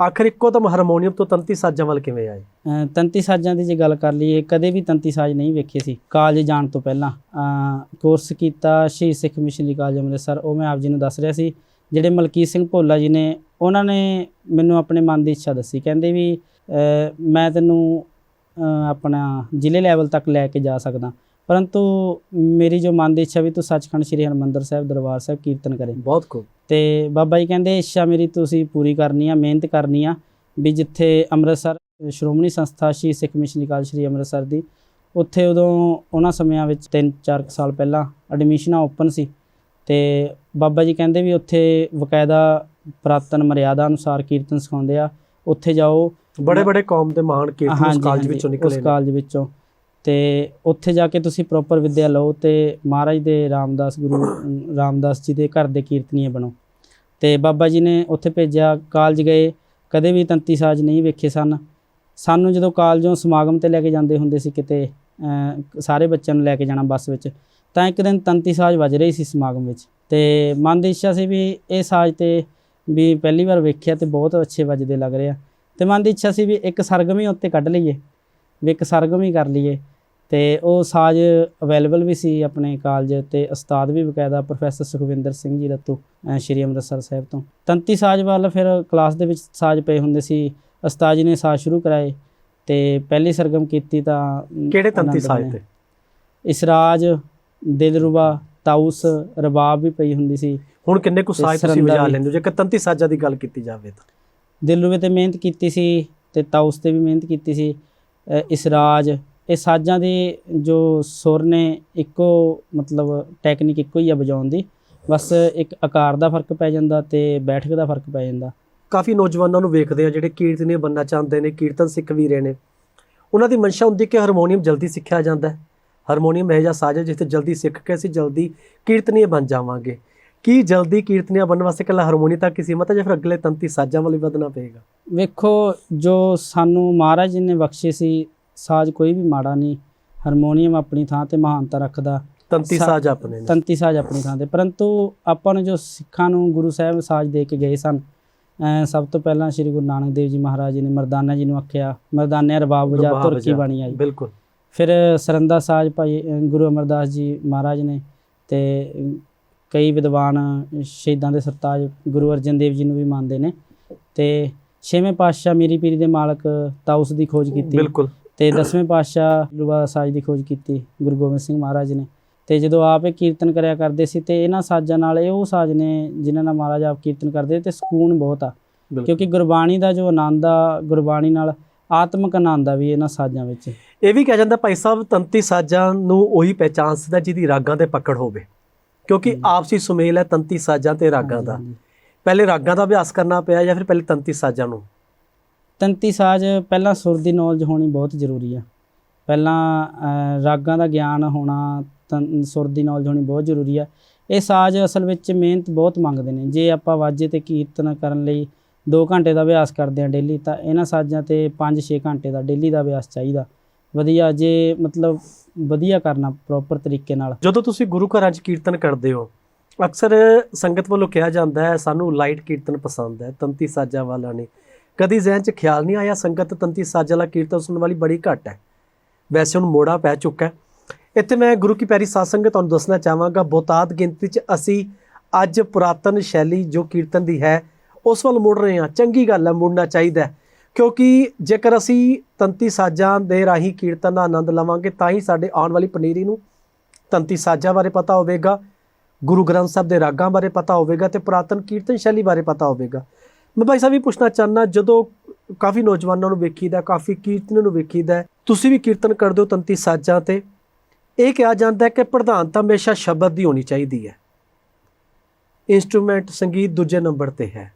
ਆਖਰ ਇੱਕੋ ਦਮ ਹਾਰਮੋਨੀਅਮ ਤੋਂ ਤੰਤੀ ਸਾਜ਼ਾਂ ਵੱਲ ਕਿਵੇਂ ਆਏ? ਅਹ ਤੰਤੀ ਸਾਜ਼ਾਂ ਦੀ ਜੇ ਗੱਲ ਕਰ ਲਈਏ, ਕਦੇ ਵੀ ਤੰਤੀ ਸਾਜ਼ ਨਹੀਂ ਵੇਖੇ ਸੀ, ਕਾਲਜ ਜਾਣ ਤੋਂ ਪਹਿਲਾਂ। ਕੋਰਸ ਕੀਤਾ ਸ਼ਹੀਦ ਸਿੱਖ ਮਿਸ਼ਨਰੀ ਕਾਲਜ ਅੰਮ੍ਰਿਤਸਰ, ਉਹ ਮੈਂ ਆਪ ਜੀ ਨੂੰ ਦੱਸ ਰਿਹਾ ਸੀ, ਜਿਹੜੇ ਮਲਕੀਤ ਸਿੰਘ ਭੋਲਾ ਜੀ ਨੇ, ਉਹਨਾਂ ਨੇ ਮੈਨੂੰ ਆਪਣੇ ਮਨ ਦੀ ਇੱਛਾ ਦੱਸੀ। ਕਹਿੰਦੇ ਵੀ, ਅਹ ਮੈਂ ਤੈਨੂੰ, ਅਹ ਆਪਣਾ ਜ਼ਿਲ੍ਹੇ ਲੈਵਲ ਤੱਕ ਲੈ ਕੇ ਜਾ ਸਕਦਾ। ਪਰੰਤੂ ਮੇਰੀ ਜੋ ਮਨ ਦੀ ਇੱਛਾ ਵੀ ਤੂੰ ਸੱਚਖੰਡ ਸ੍ਰੀ ਹਰਿਮੰਦਰ ਸਾਹਿਬ ਦਰਬਾਰ ਸਾਹਿਬ ਕੀਰਤਨ ਕਰੇ। ਬਹੁਤ ਖੂਬ। ਤੇ ਬਾਬਾ ਜੀ ਕਹਿੰਦੇ ਇੱਛਾ ਮੇਰੀ ਤੁਸੀਂ ਪੂਰੀ ਕਰਨੀ ਆ ਮਿਹਨਤ ਕਰਨੀ ਆ ਵੀ ਜਿੱਥੇ ਅੰਮ੍ਰਿਤਸਰ ਸ਼੍ਰੋਮਣੀ ਸੰਸਥਾ ਸ਼੍ਰੀ ਸਿੱਖ ਮਿਸ਼ਨਰੀ ਕਾਲਜ ਸ਼੍ਰੀ ਅੰਮ੍ਰਿਤਸਰ ਦੀ ਉੱਥੇ ਉਦੋਂ ਉਹਨਾਂ ਸਮਿਆਂ ਵਿੱਚ 3-4 ਸਾਲ ਪਹਿਲਾਂ ਐਡਮਿਸ਼ਨਾਂ ਓਪਨ ਸੀ। ਤੇ ਬਾਬਾ ਜੀ ਕਹਿੰਦੇ ਵੀ ਉੱਥੇ ਵਕਾਇਦਾ ਪ੍ਰਾਤਨ ਮਰਿਆਦਾ ਅਨੁਸਾਰ ਕੀਰਤਨ ਸਿਖਾਉਂਦੇ ਆ ਉੱਥੇ ਜਾਓ। ਬੜੇ ਬੜੇ ਕੌਮ ਦੇ ਮਹਾਨ ਕੀਰਤਨ ਉਸ ਕਾਲਜ ਵਿੱਚੋਂ ਉਸ ਨਿਕਲੇ ਨੇ। ਕਾਲਜ ਵਿੱਚੋਂ। ਤੇ ਉੱਥੇ ਜਾ ਕੇ ਤੁਸੀਂ ਪ੍ਰੋਪਰ ਵਿੱਦਿਆ ਲਓ ਤੇ ਮਹਾਰਾਜ ਦੇ ਰਾਮਦਾਸ ਗੁਰੂ ਰਾਮਦਾਸ ਜੀ ਦੇ ਘਰ ਦੇ ਕੀਰਤਨੀਏ ਬਣੋ। ਤੇ ਬਾਬਾ ਜੀ ਨੇ ਉੱਥੇ ਭੇਜਿਆ, ਕਾਲਜ ਗਏ, ਕਦੇ ਵੀ ਤੰਤੀ ਸਾਜ਼ ਨਹੀਂ ਵੇਖੇ ਸਨ। ਸਾਨੂੰ ਜਦੋਂ ਕਾਲਜੋਂ ਸਮਾਗਮ ਤੇ ਲੈ ਕੇ ਜਾਂਦੇ ਹੁੰਦੇ ਸੀ ਕਿਤੇ ਸਾਰੇ ਬੱਚਿਆਂ ਨੂੰ ਲੈ ਕੇ ਜਾਣਾ ਬੱਸ ਵਿੱਚ, ਤਾਂ ਇੱਕ ਦਿਨ ਤੰਤੀ ਸਾਜ਼ ਵੱਜ ਰਹੀ ਸੀ ਸਮਾਗਮ ਵਿੱਚ। ਤੇ ਮਨ ਦੀ ਇੱਛਾ ਸੀ ਵੀ ਇਹ ਸਾਜ਼ ਤੇ ਵੀ ਪਹਿਲੀ ਵਾਰ ਵੇਖਿਆ ਤੇ ਬਹੁਤ ਅੱਛੇ ਵੱਜਦੇ ਲੱਗ ਰਹੇ ਆ। ਤੇ ਮਨ ਦੀ ਇੱਛਾ ਸੀ ਵੀ ਇੱਕ ਸਰਗਮ ਹੀ ਉੱਤੇ ਕੱਢ ਲਈਏ, ਵੀ ਇੱਕ ਸਰਗਮ ਹੀ ਕਰ ਲਈਏ। ਤੇ ਉਹ ਸਾਜ਼ ਅਵੇਲੇਬਲ ਵੀ ਸੀ ਆਪਣੇ ਕਾਲਜ ਤੇ ਉਸਤਾਦ ਵੀ ਬਕਾਇਦਾ ਪ੍ਰੋਫੈਸਰ ਸੁਖਵਿੰਦਰ ਸਿੰਘ ਜੀ ਰੱਤੂ ਸ਼੍ਰੀ ਅੰਮ੍ਰਿਤਸਰ ਸਾਹਿਬ ਤੋਂ। ਤੰਤੀ ਸਾਜ਼ ਵੱਲ ਫਿਰ ਕਲਾਸ ਦੇ ਵਿੱਚ ਸਾਜ਼ ਪਏ ਹੁੰਦੇ ਸੀ ਉਸਤਾਦ ਜੀ ਨੇ ਸਾਜ਼ ਸ਼ੁਰੂ ਕਰਾਏ ਤੇ ਪਹਿਲੀ ਸਰਗਮ ਕੀਤੀ ਤਾਂ ਕਿਹੜੇ ਤੰਤੀ ਸਾਜ਼। ਤੇ? ਇਸਰਾਜ ਦਿਲਰੂਬਾ ਤਾਉਸ ਰਬਾਬ ਵੀ ਪਈ ਹੁੰਦੀ ਸੀ। ਹੁਣ ਕਿੰਨੇ ਕੁ ਸਾਜ਼ ਤੁਸੀਂ ਵਜਾ। ਲੈਂਦੇ ਹੋ? ਜੇਕਰ ਤੰਤੀ ਸਾਜ਼ਾਂ ਦੀ ਗੱਲ ਕੀਤੀ ਜਾਵੇ ਤਾਂ। ਦਿਲਰੂਬੇ ਤੇ ਮਿਹਨਤ ਕੀਤੀ ਸੀ ਤੇ ਤਾਉਸ ਤੇ ਵੀ ਮਿਹਨਤ ਕੀਤੀ ਸੀ। ਇਸਰਾਜ ਇਹ ਸਾਜ਼ਾਂ ਦੇ ਜੋ ਸੁਰ ਨੇ ਇੱਕੋ ਮਤਲਬ ਟੈਕਨੀਕ ਇੱਕੋ ਹੀ ਆ ਵਜਾਉਣ ਦੀ। ਬਸ ਇੱਕ ਆਕਾਰ ਦਾ ਫ਼ਰਕ ਪੈ ਜਾਂਦਾ ਤੇ ਬੈਠਕ ਦਾ ਫ਼ਰਕ ਪੈ ਜਾਂਦਾ। ਕਾਫੀ ਨੌਜਵਾਨਾਂ ਨੂੰ ਵੇਖਦੇ ਆ ਜਿਹੜੇ ਕੀਰਤਨੀਏ ਬੰਨਾ ਚਾਹੁੰਦੇ ਨੇ ਕੀਰਤਨ ਸਿੱਖ ਵੀ ਰਹੇ ਨੇ। ਉਹਨਾਂ ਦੀ ਮਨਸ਼ਾ ਹੁੰਦੀ ਕਿ ਹਾਰਮੋਨੀਅਮ ਜਲਦੀ ਸਿੱਖਿਆ ਜਾਂਦਾ ਹੈ। ਹਾਰਮੋਨੀਅਮ ਇਹ ਜਿਹਾ ਸਾਜ਼ ਹੈ ਜਿੱਥੇ ਜਲਦੀ ਸਿੱਖ ਕੇ ਅਸੀਂ ਜਲਦੀ ਕੀਰਤਨੀਏ ਬਣ ਜਾਵਾਂਗੇ। ਕੀ ਜਲਦੀ ਕੀਰਤਨੀਆ ਬਣਨ ਵਾਸਤੇ ਇਕੱਲਾ ਹਾਰਮੋਨੀ ਤੱਕ ਹੀ ਸੀਮਤ ਹੈ ਜਾਂ ਫਿਰ ਅਗਲੇ ਤੰਤੀ ਸਾਜ਼ਾਂ ਵੱਲ ਵਧਣਾ ਪਏਗਾ? ਵੇਖੋ ਜੋ ਸਾਨੂੰ ਮਹਾਰਾਜ ਜੀ ਨੇ ਬਖਸ਼ੇ ਸੀ ਸਾਜ਼ ਕੋਈ ਵੀ ਮਾੜਾ ਨਹੀਂ ਹਾਰਮੋਨੀਅਮ ਆਪਣੀ ਥਾਂ ਤੇ ਮਹਾਨਤਾ ਰੱਖਦਾ। ਤੰਤੀ ਸਾਜ਼ ਆਪਣੇ ਨੇ ਤੰਤੀ ਸਾਜ਼ ਆਪਣੀ ਥਾਂ ਤੇ। ਪਰੰਤੂ ਆਪਾਂ ਨੂੰ ਜੋ ਸਿੱਖਾਂ ਨੂੰ ਗੁਰੂ ਸਾਹਿਬ ਸਾਜ਼ ਦੇ ਕੇ ਗਏ ਸਨ ਸਭ ਤੋਂ ਪਹਿਲਾਂ ਸ੍ਰੀ ਗੁਰੂ ਨਾਨਕ ਦੇਵ ਜੀ ਮਹਾਰਾਜ ਜੀ ਨੇ ਮਰਦਾਨਾ ਜੀ ਨੂੰ ਆਖਿਆ ਮਰਦਾਨੇ ਰਬਾਬ ਵਜਾ ਤੁਰਕੀ। ਬਣੀ ਆਈ। ਬਿਲਕੁਲ। ਫਿਰ ਸਰੰਦਾ ਸਾਜ਼ ਭਾਈ ਗੁਰੂ ਅਮਰਦਾਸ ਜੀ ਮਹਾਰਾਜ ਨੇ ਤੇ ਕਈ ਵਿਦਵਾਨ ਸ਼ਹੀਦਾਂ ਦੇ ਸਰਤਾਜ ਗੁਰੂ ਅਰਜਨ ਦੇਵ ਜੀ ਨੂੰ ਵੀ ਮੰਨਦੇ ਨੇ ਤੇ ਛੇਵੇਂ ਪਾਤਸ਼ਾਹ ਮੀਰੀ ਪੀਰੀ ਦੇ ਮਾਲਕ ਤਾਉਸ ਦੀ ਖੋਜ ਕੀਤੀ। ਬਿਲਕੁਲ। ਤੇ ਦਸਵੇਂ ਪਾਤਸ਼ਾਹ ਲੁਬਾ ਸਾਜ਼ ਦੀ ਖੋਜ ਕੀਤੀ ਗੁਰੂ ਗੋਬਿੰਦ ਸਿੰਘ ਮਹਾਰਾਜ ਨੇ। ਤੇ ਜਦੋਂ ਆਪ ਇਹ ਕੀਰਤਨ ਕਰਿਆ ਕਰਦੇ ਸੀ ਤੇ ਇਹਨਾਂ ਸਾਜ਼ਾਂ ਨਾਲ ਇਹ ਉਹ ਸਾਜ਼ ਨੇ ਜਿਨ੍ਹਾਂ ਨਾਲ ਮਹਾਰਾਜ ਆਪ ਕੀਰਤਨ ਕਰਦੇ ਤੇ ਸਕੂਨ ਬਹੁਤ ਆ। ਕਿਉਂਕਿ ਗੁਰਬਾਣੀ ਦਾ ਜੋ ਆਨੰਦ ਆ ਗੁਰਬਾਣੀ ਨਾਲ ਆਤਮਿਕ ਆਨੰਦ ਆ ਵੀ ਇਹਨਾਂ ਸਾਜ਼ਾਂ ਵਿੱਚ। ਇਹ ਵੀ ਕਿਹਾ ਜਾਂਦਾ ਭਾਈ ਸਾਹਿਬ ਤੰਤੀ ਸਾਜ਼ਾਂ ਨੂੰ ਉਹੀ ਪਹਿਚਾਨ ਸਕਦਾ ਜਿਹਦੀ ਰਾਗਾਂ ਤੇ ਪਕੜ ਹੋਵੇ। ਕਿਉਂਕਿ ਆਪਸੀ ਸੁਮੇਲ ਹੈ ਤੰਤੀ ਸਾਜ਼ਾਂ ਤੇ ਰਾਗਾਂ ਦਾ। ਪਹਿਲੇ ਰਾਗਾਂ ਦਾ ਅਭਿਆਸ ਕਰਨਾ ਪਿਆ ਜਾਂ ਫਿਰ ਪਹਿਲੇ ਤੰਤੀ ਸਾਜ਼ਾਂ ਨੂੰ? ਤੰਤੀ ਸਾਜ਼ ਪਹਿਲਾਂ ਸੁਰ ਦੀ ਨੌਲੇਜ ਹੋਣੀ ਬਹੁਤ ਜ਼ਰੂਰੀ ਆ। ਪਹਿਲਾਂ ਰਾਗਾਂ ਦਾ ਗਿਆਨ ਹੋਣਾ ਤਨ- ਸੁਰ ਦੀ ਨੌਲੇਜ ਹੋਣੀ ਬਹੁਤ ਜ਼ਰੂਰੀ ਆ। ਇਹ ਸਾਜ਼ ਅਸਲ ਵਿੱਚ ਮਿਹਨਤ ਬਹੁਤ ਮੰਗਦੇ ਨੇ। ਜੇ ਆਪਾਂ ਵਾਜੇ ਤੇ ਕੀਰਤਨ ਕਰਨ ਲਈ 2 ਘੰਟੇ ਦਾ ਅਭਿਆਸ ਕਰਦੇ ਆ ਡੇਲੀ, ਤਾਂ ਇਹਨਾਂ ਸਾਜ਼ਾਂ ਤੇ 5-6 ਘੰਟੇ ਦਾ ਡੇਲੀ ਦਾ ਅਭਿਆਸ ਚਾਹੀਦਾ। ਵਧੀਆ, ਜੇ ਮਤਲਬ ਵਧੀਆ ਕਰਨਾ ਪ੍ਰੋਪਰ ਤਰੀਕੇ ਨਾਲ। ਜਦੋਂ ਤੁਸੀਂ ਗੁਰੂ ਘਰਾਂ 'ਚ ਕੀਰਤਨ ਕਰਦੇ ਹੋ, ਅਕਸਰ ਸੰਗਤ ਵੱਲੋਂ ਕਿਹਾ ਜਾਂਦਾ ਹੈ, ਸਾਨੂੰ ਲਾਈਟ ਕੀਰਤਨ ਪਸੰਦ ਹੈ, ਤੰਤੀ ਸਾਜ਼ਾਂ ਵਾਲਾ ਨਹੀਂ। ਕਦੀ ਜ਼ਿਹਨ 'ਚ ਖਿਆਲ ਨਹੀਂ ਆਇਆ, ਸੰਗਤ ਤੰਤੀ ਸਾਜ਼ਾਂ ਵਾਲਾ ਕੀਰਤਨ ਸੁਣਨ ਵਾਲੀ ਬੜੀ ਘੱਟ ਹੈ। ਵੈਸੇ ਹੁਣ ਮੋੜਾ ਪੈ ਚੁੱਕਾ ਹੈ। ਇੱਥੇ ਮੈਂ ਗੁਰੂ ਕੀ ਪਿਆਰੀ ਸਾਧ ਸੰਗਤ ਤੁਹਾਨੂੰ ਦੱਸਣਾ ਚਾਹਾਂਗਾ, ਬਹੁਤਾਤ ਗਿਣਤੀ 'ਚ ਅਸੀਂ ਅੱਜ ਪੁਰਾਤਨ ਸ਼ੈਲੀ ਜੋ ਕੀਰਤਨ ਦੀ ਹੈ, ਉਸ ਵੱਲ ਮੁੜ ਰਹੇ ਹਾਂ। ਚੰਗੀ ਗੱਲ ਹੈ, ਮੁੜਨਾ ਚਾਹੀਦਾ ਕਿਉਂਕਿ ਜੇਕਰ ਅਸੀਂ ਤੰਤੀ ਸਾਜ਼ਾਂ ਦੇ ਰਾਹੀਂ ਕੀਰਤਨ ਦਾ ਆਨੰਦ ਲਵਾਂਗੇ, ਤਾਂ ਹੀ ਸਾਡੇ ਆਉਣ ਵਾਲੀ ਪਨੀਰੀ ਨੂੰ ਤੰਤੀ ਸਾਜ਼ਾਂ ਬਾਰੇ ਪਤਾ ਹੋਵੇਗਾ, ਗੁਰੂ ਗ੍ਰੰਥ ਸਾਹਿਬ ਦੇ ਰਾਗਾਂ ਬਾਰੇ ਪਤਾ ਹੋਵੇਗਾ ਤੇ ਪੁਰਾਤਨ ਕੀਰਤਨ ਸ਼ੈਲੀ ਬਾਰੇ ਪਤਾ ਹੋਵੇਗਾ। ਮੈਂ ਭਾਈ ਸਾਹਿਬ ਇਹ ਪੁੱਛਣਾ ਚਾਹਨਾ ਜਦੋਂ ਕਾਫੀ ਨੌਜਵਾਨਾਂ ਨੂੰ ਵੇਖੀਦਾ, ਕਾਫੀ ਕੀਰਤਨ ਨੂੰ ਵੇਖੀਦਾ, ਤੁਸੀਂ ਵੀ ਕੀਰਤਨ ਕਰਦੇ ਹੋ ਤੰਤੀ ਸਾਜ਼ਾਂ ਤੇ, ਇਹ ਕਿਹਾ ਜਾਂਦਾ ਹੈ ਕਿ ਪ੍ਰਧਾਨਤਾ ਹਮੇਸ਼ਾ ਸ਼ਬਦ ਦੀ ਹੋਣੀ ਚਾਹੀਦੀ ਹੈ। ਇਨਸਟਰੂਮੈਂਟ ਸੰਗੀਤ ਦੂਜੇ ਨੰਬਰ ਤੇ ਹੈ।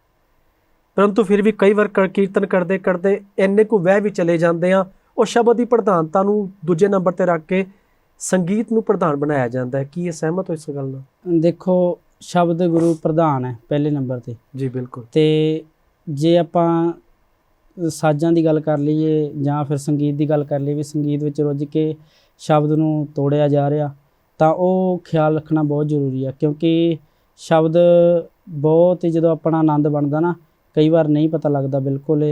ਪਰੰਤੂ ਫਿਰ ਵੀ ਕਈ ਵਾਰ ਕੀਰਤਨ ਕਰਦੇ ਕਰਦੇ ਇੰਨੇ ਕੁ ਵਹਿ ਵੀ ਚਲੇ ਜਾਂਦੇ ਆ, ਉਹ ਸ਼ਬਦ ਦੀ ਪ੍ਰਧਾਨਤਾ ਨੂੰ ਦੂਜੇ ਨੰਬਰ ਤੇ ਰੱਖ ਕੇ ਸੰਗੀਤ ਨੂੰ ਪ੍ਰਧਾਨ ਬਣਾਇਆ ਜਾਂਦਾ ਹੈ। ਕੀ ਇਹ ਸਹਿਮਤ ਹੋ ਇਸ ਗੱਲ ਨਾਲ? ਦੇਖੋ ਸ਼ਬਦ ਗੁਰੂ ਪ੍ਰਧਾਨ ਹੈ ਪਹਿਲੇ ਨੰਬਰ ਤੇ। ਜੀ ਬਿਲਕੁਲ। ਤੇ ਜੇ ਆਪਾਂ ਸਾਜ਼ਾਂ ਦੀ ਗੱਲ ਕਰ ਲਈਏ ਜਾਂ ਫਿਰ ਸੰਗੀਤ ਦੀ ਗੱਲ ਕਰ ਲਈਏ ਵੀ ਸੰਗੀਤ ਵਿੱਚ ਰੁੱਝ ਕੇ ਸ਼ਬਦ ਨੂੰ ਤੋੜਿਆ ਜਾ ਰਿਹਾ ਤਾਂ ਉਹ ਖਿਆਲ ਰੱਖਣਾ ਬਹੁਤ ਜ਼ਰੂਰੀ ਆ ਕਿਉਂਕਿ ਸ਼ਬਦ ਬਹੁਤ ਹੀ ਜਦੋਂ ਆਪਣਾ ਆਨੰਦ ਬਣਦਾ ਨਾ ਕਈ ਵਾਰ ਨਹੀਂ ਪਤਾ ਲੱਗਦਾ ਬਿਲਕੁਲ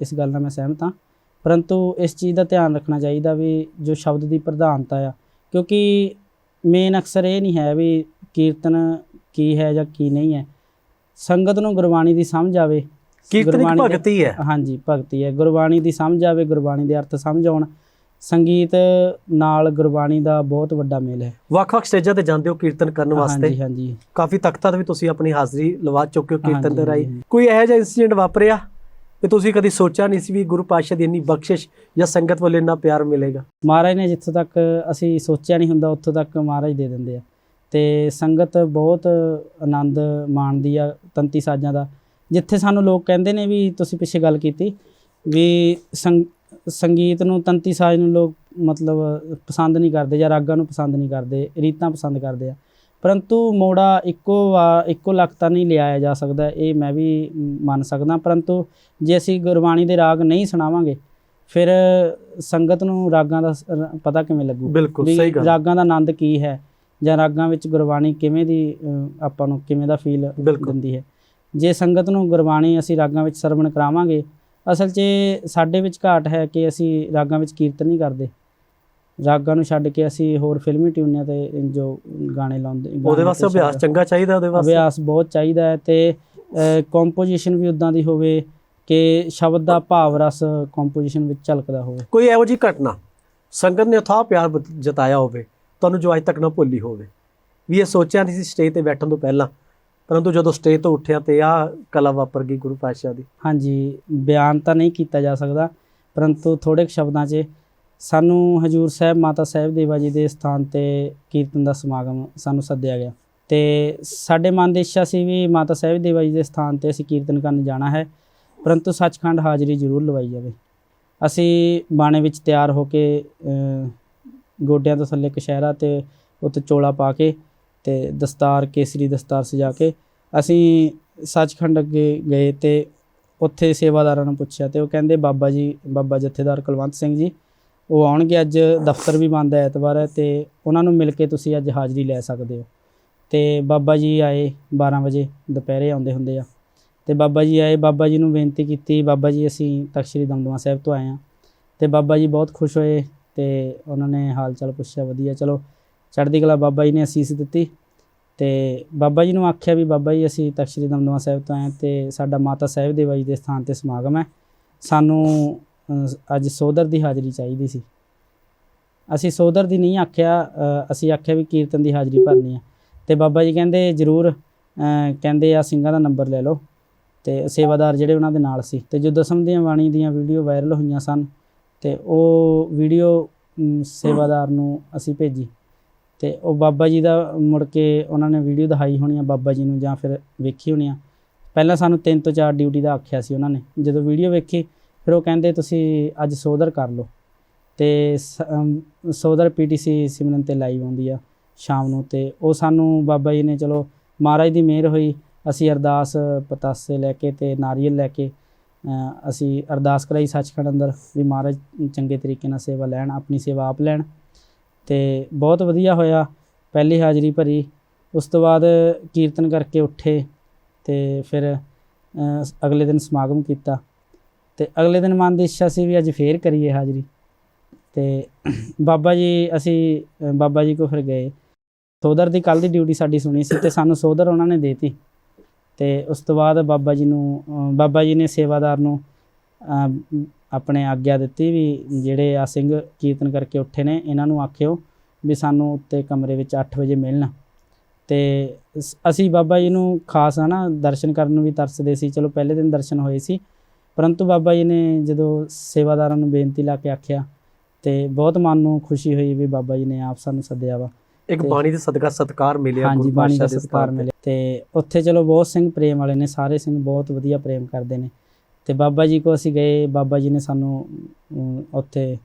ਇਸ ਗੱਲ ਨਾਲ ਮੈਂ ਸਹਿਮਤ ਹਾਂ। ਪਰੰਤੂ ਇਸ ਚੀਜ਼ ਦਾ ਧਿਆਨ ਰੱਖਣਾ ਚਾਹੀਦਾ ਵੀ ਜੋ ਸ਼ਬਦ ਦੀ ਪ੍ਰਧਾਨਤਾ ਆ ਕਿਉਂਕਿ ਮੇਨ ਅਕਸਰ ਇਹ ਨਹੀਂ ਹੈ ਵੀ ਕੀਰਤਨ ਕੀ ਹੈ ਜਾਂ ਕੀ ਨਹੀਂ ਹੈ। ਸੰਗਤ ਨੂੰ ਗੁਰਬਾਣੀ ਦੀ ਸਮਝ ਆਵੇ। ਕੀਰਤਨ ਭਗਤੀ ਹੈ? ਹਾਂਜੀ ਭਗਤੀ ਹੈ। ਗੁਰਬਾਣੀ ਦੀ ਸਮਝ ਆਵੇ ਗੁਰਬਾਣੀ ਦੇ ਅਰਥ ਸਮਝ ਆਉਣ। ਸੰਗੀਤ ਨਾਲ ਗੁਰਬਾਣੀ ਦਾ ਬਹੁਤ ਵੱਡਾ ਮੇਲ ਹੈ। ਵੱਖ-ਵੱਖ ਸਟੇਜਾਂ ਤੇ ਜਾਂਦੇ ਹੋ ਕੀਰਤਨ ਕਰਨ ਵਾਸਤੇ। ਹਾਂਜੀ। ਹਾਂਜੀ ਕਾਫੀ ਤਖਤਾਂ ਤੇ ਵੀ ਤੁਸੀਂ ਆਪਣੀ ਹਾਜ਼ਰੀ ਲਵਾ ਚੁੱਕੇ ਹੋ ਕੀਰਤਨ ਦੇ ਹਾਂਜੀ। ਕੋਈ ਇਹੋ ਜਿਹਾ ਇਨਸੀਡੈਂਟ ਵਾਪਰਿਆ ਕਿ ਤੁਸੀਂ ਕਦੀ ਸੋਚਿਆ ਨਹੀਂ ਸੀ ਵੀ ਗੁਰੂ ਪਾਤਸ਼ਾਹ ਦੀ ਇੰਨੀ ਬਖਸ਼ਿਸ਼ ਜਾਂ ਸੰਗਤ ਵੱਲੋਂ ਇੰਨਾ ਪਿਆਰ ਮਿਲੇਗਾ? ਮਹਾਰਾਜ ਨੇ ਜਿੱਥੋਂ ਤੱਕ ਅਸੀਂ ਸੋਚਿਆ ਨਹੀਂ ਹੁੰਦਾ ਉੱਥੋਂ ਤੱਕ ਮਹਾਰਾਜ ਦੇ ਦਿੰਦੇ ਆ। ਤੇ ਸੰਗਤ ਬਹੁਤ ਆਨੰਦ ਮਾਣਦੀ ਆ ਤੰਤੀ ਸਾਜ਼ਾਂ ਦਾ। ਜਿੱਥੇ ਸਾਨੂੰ ਲੋਕ ਕਹਿੰਦੇ ਨੇ ਵੀ ਤੁਸੀਂ ਪਿੱਛੇ ਗੱਲ ਕੀਤੀ ਵੀ ਸੰਗ- ਸੰਗੀਤ ਨੂੰ ਤੰਤੀ ਸਾਜ਼ ਨੂੰ ਲੋਕ ਮਤਲਬ ਪਸੰਦ ਨਹੀਂ ਕਰਦੇ ਜਾਂ ਰਾਗਾਂ ਨੂੰ ਪਸੰਦ ਨਹੀਂ ਕਰਦੇ ਰੀਤਾਂ ਪਸੰਦ ਕਰਦੇ ਆ। ਪਰੰਤੂ ਮੋੜਾ ਇੱਕੋ ਵਾ ਇੱਕੋ ਲੱਖ ਤਾਂ ਨਹੀਂ ਲਿਆਇਆ ਜਾ ਸਕਦਾ ਇਹ ਮੈਂ ਵੀ ਮੰਨ ਸਕਦਾ। ਪਰੰਤੂ ਜੇ ਅਸੀਂ ਗੁਰਬਾਣੀ ਦੇ ਰਾਗ ਨਹੀਂ ਸੁਣਾਵਾਂਗੇ ਫਿਰ ਸੰਗਤ ਨੂੰ ਰਾਗਾਂ ਦਾ ਪਤਾ ਕਿਵੇਂ ਲੱਗੂ? ਬਿਲਕੁਲ ਸਹੀ ਗੱਲ। ਰਾਗਾਂ ਦਾ ਆਨੰਦ ਕੀ ਹੈ? ਜਾਂ ਰਾਗਾਂ ਵਿੱਚ ਗੁਰਬਾਣੀ ਕਿਵੇਂ ਦੀ ਆਪਾਂ ਨੂੰ ਕਿਵੇਂ ਦਾ ਫੀਲ ਦਿੰਦੀ ਹੈ? ਜੇ ਸੰਗਤ ਨੂੰ ਗੁਰਬਾਣੀ ਅਸੀਂ ਰਾਗਾਂ ਵਿੱਚ ਸਰਵਣ ਕਰਾਵਾਂਗੇ ਅਸਲ 'ਚ ਸਾਡੇ ਵਿੱਚ ਘਾਟ ਹੈ ਕਿ ਅਸੀਂ ਰਾਗਾਂ ਵਿੱਚ ਕੀਰਤਨ ਨਹੀਂ ਕਰਦੇ। ਰਾਗਾਂ ਨੂੰ ਛੱਡ ਕੇ ਅਸੀਂ ਹੋਰ ਫਿਲਮੀ ਟਿਊਨਾਂ ਤੇ ਜੋ ਗਾਣੇ ਲਾਉਂਦੇ ਉਹਦੇ ਵਾਸਤੇ ਅਭਿਆਸ ਚੰਗਾ ਚਾਹੀਦਾ ਉਹਦੇ ਵਾਸਤੇ? ਅਭਿਆਸ ਬਹੁਤ ਚਾਹੀਦਾ ਹੈ ਤੇ ਕੰਪੋਜੀਸ਼ਨ ਵੀ ਉਦਾਂ ਦੀ ਹੋਵੇ ਕਿ ਸ਼ਬਦ ਦਾ ਭਾਵ ਰਸ ਕੰਪੋਜੀਸ਼ਨ ਵਿੱਚ ਝਲਕਦਾ ਹੋਵੇ। ਕੋਈ ਇਹੋ ਜਿਹੀ ਘਟਨਾ? ਸੰਗਤ ਨੇ ਉਥਾ ਪਿਆਰ ਜਤਾਇਆ ਹੋਵੇ। ਤੁਹਾਨੂੰ ਜੋ ਅੱਜ ਤੱਕ ਨਾ ਭੁੱਲੀ ਹੋਵੇ। ਵੀ ਇਹ ਸੋਚਿਆ ਨਹੀਂ ਸੀ ਸਟੇਜ ਤੇ ਬੈਠਣ ਤੋਂ ਪਹਿਲਾਂ। ਪਰੰਤੂ ਜਦੋਂ ਸਟੇਜ ਤੋਂ ਉੱਠਿਆ ਤੇ ਆ ਕਲਾ ਵਾਪਰ ਗਈ ਗੁਰੂ ਪਾਤਸ਼ਾਹ ਦੀ। ਹਾਂਜੀ, ਬਿਆਨ ਤਾਂ ਨਹੀਂ ਕੀਤਾ ਜਾ ਸਕਦਾ। ਪਰੰਤੂ ਥੋੜੇ ਕੁ ਸ਼ਬਦਾਂ 'ਚ ਸਾਨੂੰ ਹਜੂਰ ਸਾਹਿਬ, ਮਾਤਾ ਸਾਹਿਬ ਦੇਵਾ ਜੀ ਦੇ ਸਥਾਨ ਤੇ ਕੀਰਤਨ ਦਾ ਸਮਾਗਮ ਸਾਨੂੰ ਸੱਦਿਆ ਗਿਆ। ਤੇ ਸਾਡੇ ਮਨ ਦੀ ਇੱਛਾ ਸੀ ਵੀ ਮਾਤਾ ਸਾਹਿਬ ਦੇਵਾ ਜੀ ਦੇ ਸਥਾਨ ਤੇ ਅਸੀਂ ਕੀਰਤਨ ਕਰਨ ਜਾਣਾ ਹੈ। ਪਰੰਤੂ ਸੱਚਖੰਡ ਹਾਜ਼ਰੀ ਜ਼ਰੂਰ ਲਵਾਈ ਜਾਵੇ। ਅਸੀਂ ਬਾਣੇ ਵਿੱਚ ਤਿਆਰ ਹੋ ਕੇ ਗੋਡਿਆਂ ਤੋਂ ਥੱਲੇ ਕਸ਼ਹਿਰਾ ਤੇ ਉੱਤੇ ਚੋਲਾ ਪਾ ਕੇ ਤੇ ਦਸਤਾਰ, ਕੇਸਰੀ ਦਸਤਾਰ ਸਜਾ ਕੇ ਅਸੀਂ ਸੱਚਖੰਡ ਅੱਗੇ ਗਏ ਤੇ ਉੱਥੇ ਸੇਵਾਦਾਰਾਂ ਨੂੰ ਪੁੱਛਿਆ ਤੇ ਉਹ ਕਹਿੰਦੇ, ਬਾਬਾ ਜੀ, ਬਾਬਾ ਜਥੇਦਾਰ ਕੁਲਵੰਤ ਸਿੰਘ ਜੀ, ਉਹ ਆਉਣਗੇ ਅੱਜ, ਦਫ਼ਤਰ ਵੀ ਬੰਦ ਹੈ ਐਤਵਾਰ ਹੈ ਤੇ ਉਹਨਾਂ ਨੂੰ ਮਿਲ ਕੇ ਤੁਸੀਂ ਅੱਜ ਹਾਜ਼ਰੀ ਲੈ ਸਕਦੇ ਹੋ। ਤੇ ਬਾਬਾ ਜੀ ਆਏ 12 ਵਜੇ, ਦੁਪਹਿਰੇ ਆਉਂਦੇ ਹੁੰਦੇ ਆ। ਤੇ ਬਾਬਾ ਜੀ ਆਏ, ਬਾਬਾ ਜੀ ਨੂੰ ਬੇਨਤੀ ਕੀਤੀ, ਬਾਬਾ ਜੀ, ਅਸੀਂ ਤਖ਼ਤ ਸ੍ਰੀ ਦਮਦਮਾ ਸਾਹਿਬ ਤੋਂ ਆਏ ਹਾਂ। ਤੇ ਬਾਬਾ ਜੀ ਬਹੁਤ ਖੁਸ਼ ਹੋਏ ਤੇ ਉਹਨਾਂ ਨੇ ਹਾਲ ਚਾਲ ਪੁੱਛਿਆ, ਵਧੀਆ, ਚਲੋ, ਚੜ੍ਹਦੀ ਕਲਾ ਬਾਬਾ ਜੀ ਨੇ ਅਸੀਸ ਦਿੱਤੀ ਤੇ ਬਾਬਾ ਜੀ ਨੂੰ ਆਖਿਆ ਵੀ, ਬਾਬਾ ਜੀ, ਅਸੀਂ ਤਖ਼ਤ ਸ੍ਰੀ ਦਮਦਮਾ ਸਾਹਿਬ ਤੋਂ ਆਏ ਹਾਂ ਤੇ ਸਾਡਾ ਮਾਤਾ ਸਾਹਿਬ ਦੇ ਬਾਈ ਦੇ ਸਥਾਨ ਤੇ ਸਮਾਗਮ ਹੈ। ਸਾਨੂੰ ਅੱਜ ਸੋਦਰ ਦੀ ਹਾਜ਼ਰੀ ਚਾਹੀਦੀ ਸੀ। ਅਸੀਂ ਸੋਦਰ ਦੀ ਨਹੀਂ ਆਖਿਆ ਅਸੀਂ ਆਖਿਆ ਵੀ ਕੀਰਤਨ ਦੀ ਹਾਜ਼ਰੀ ਭਰਨੀ ਹੈ। ਤੇ ਬਾਬਾ ਜੀ ਕਹਿੰਦੇ, ਜਰੂਰ ਕਹਿੰਦੇ ਆ, ਸਿੰਘਾਂ ਦਾ ਨੰਬਰ ਲੈ ਲਓ ਤੇ ਸੇਵਾਦਾਰ ਜਿਹੜੇ ਉਹਨਾਂ ਦੇ ਨਾਲ ਸੀ। ਤੇ ਜੋ ਦਸਮ ਦੀਆਂ ਬਾਣੀ ਦੀਆਂ ਵੀਡੀਓ ਵਾਇਰਲ ਹੋਈਆਂ ਸਨ। ਤੇ ਉਹ ਵੀਡੀਓ ਸੇਵਾਦਾਰ ਨੂੰ ਅਸੀਂ ਭੇਜੀ। ਤੇ ਉਹ ਬਾਬਾ ਜੀ ਦਾ ਮੁੜ ਕੇ ਉਹਨਾਂ ਨੇ ਵੀਡੀਓ ਦਿਖਾਈ ਹੋਣੀ ਆ ਬਾਬਾ ਜੀ ਨੂੰ ਜਾਂ ਫਿਰ ਵੇਖੀ ਹੋਣੀ ਆ। ਪਹਿਲਾਂ ਸਾਨੂੰ ਤਿੰਨ ਤੋਂ ਚਾਰ ਡਿਊਟੀ ਦਾ ਆਖਿਆ ਸੀ ਉਹਨਾਂ ਨੇ। ਜਦੋਂ ਵੀਡੀਓ ਵੇਖੀ ਫਿਰ ਉਹ ਕਹਿੰਦੇ ਤੁਸੀਂ ਅੱਜ ਸੋਦਰ ਕਰ ਲਓ। ਤੇ ਸ- ਅਮ, ਸੋਦਰ ਪੀਟੀਸੀ ਸਿਮਰਨ ਤੇ ਲਾਈਵ ਆਉਂਦੀ ਆ ਸ਼ਾਮ ਨੂੰ ਤੇ ਉਹ ਸਾਨੂੰ ਬਾਬਾ ਜੀ ਨੇ ਚਲੋ ਮਹਾਰਾਜ ਦੀ ਮਿਹਰ ਹੋਈ ਅਸੀਂ ਅਰਦਾਸ ਪਤਾਸੇ ਲੈ ਕੇ ਤੇ ਨਾਰੀਅਲ ਲੈ ਕੇ ਅਸੀਂ ਅਰਦਾਸ ਕਰਾਈ ਸੱਚਖੰਡ ਅੰਦਰ ਵੀ ਮਹਾਰਾਜ ਚੰਗੇ ਤਰੀਕੇ ਨਾਲ ਸੇਵਾ ਲੈਣ, ਆਪਣੀ ਸੇਵਾ ਆਪ ਲੈਣ ਤੇ ਬਹੁਤ ਵਧੀਆ ਹੋਇਆ। ਪਹਿਲੀ ਹਾਜ਼ਰੀ ਭਰੀ, ਉਸ ਤੋਂ ਬਾਅਦ ਕੀਰਤਨ ਕਰਕੇ ਉੱਠੇ ਤੇ ਫਿਰ ਅਗਲੇ ਦਿਨ ਸਮਾਗਮ ਕੀਤਾ ਤੇ ਅਗਲੇ ਦਿਨ ਮਨ ਦੀ ਇੱਛਾ ਸੀ ਵੀ ਅੱਜ ਫੇਰ ਕਰੀਏ ਹਾਜ਼ਰੀ ਤੇ ਬਾਬਾ ਜੀ, ਅਸੀਂ ਬਾਬਾ ਜੀ ਕੋ ਫਿਰ ਗਏ। ਸੋਦਰ ਦੀ ਕੱਲ ਦੀ ਡਿਊਟੀ ਸਾਡੀ ਸੁਣੀ ਸੀ ਤੇ ਸਾਨੂੰ ਸੋਦਰ ਉਹਨਾਂ ਨੇ ਦੇਤੀ। ਤੇ ਉਸ ਤੋਂ ਬਾਅਦ ਬਾਬਾ ਜੀ ਨੂੰ ਬਾਬਾ ਜੀ ਨੇ ਸੇਵਾਦਾਰ ਨੂੰ ਆਪਣੇ ਆਗਿਆ ਦਿੱਤੀ ਵੀ ਜਿਹੜੇ ਆ ਸਿੰਘ ਕੀਰਤਨ ਕਰਕੇ ਉੱਠੇ ਨੇ, ਇਹਨਾਂ ਨੂੰ ਆਖਿਓ ਵੀ ਸਾਨੂੰ ਉੱਤੇ ਕਮਰੇ ਵਿੱਚ 8 ਵਜੇ ਮਿਲਣ। ਤੇ ਸ- ਅਸੀਂ ਬਾਬਾ ਜੀ ਨੂੰ ਖਾਸ ਹਨਾ ਦਰਸ਼ਨ ਕਰਨ ਨੂੰ ਵੀ ਤਰਸਦੇ ਸੀ, ਚਲੋ ਪਹਿਲੇ ਦਿਨ ਦਰਸ਼ਨ ਹੋਏ ਸੀ, ਪਰੰਤੂ ਬਾਬਾ ਜੀ ਨੇ ਜਦੋਂ ਸੇਵਾਦਾਰਾਂ ਨੂੰ ਬੇਨਤੀ ਲਾ ਕੇ ਆਖਿਆ ਤੇ ਬਹੁਤ ਮਨ ਨੂੰ ਖੁਸ਼ੀ ਹੋਈ ਵੀ ਬਾਬਾ ਜੀ ਨੇ ਆਪ ਸਾਨੂੰ ਸੱਦਿਆ ਵਾ। ਇੱਕ ਬਾਣੀ ਦੇ ਸਦਕਾ ਸਤਕਾਰ ਮਿਲਿਆ ਹਾਂਜੀ ਬਾਣੀ ਦਾ ਸਤਿਕਾਰ ਮਿਲਿਆ। ਤੇ ਉੱਥੇ ਚਲੋ ਬਹੁਤ ਸਿੰਘ ਪ੍ਰੇਮ ਵਾਲੇ ਨੇ ਸਾਰੇ ਸਿੰਘ ਬਹੁਤ ਵਧੀਆ ਪ੍ਰੇਮ ਕਰਦੇ ਨੇ। ਤੇ ਬਾਬਾ ਜੀ ਕੋ ਅਸੀਂ ਗਏ ਬਾਬਾ ਜੀ ਨੇ ਸਾਨੂੰ ਉੱਥੇ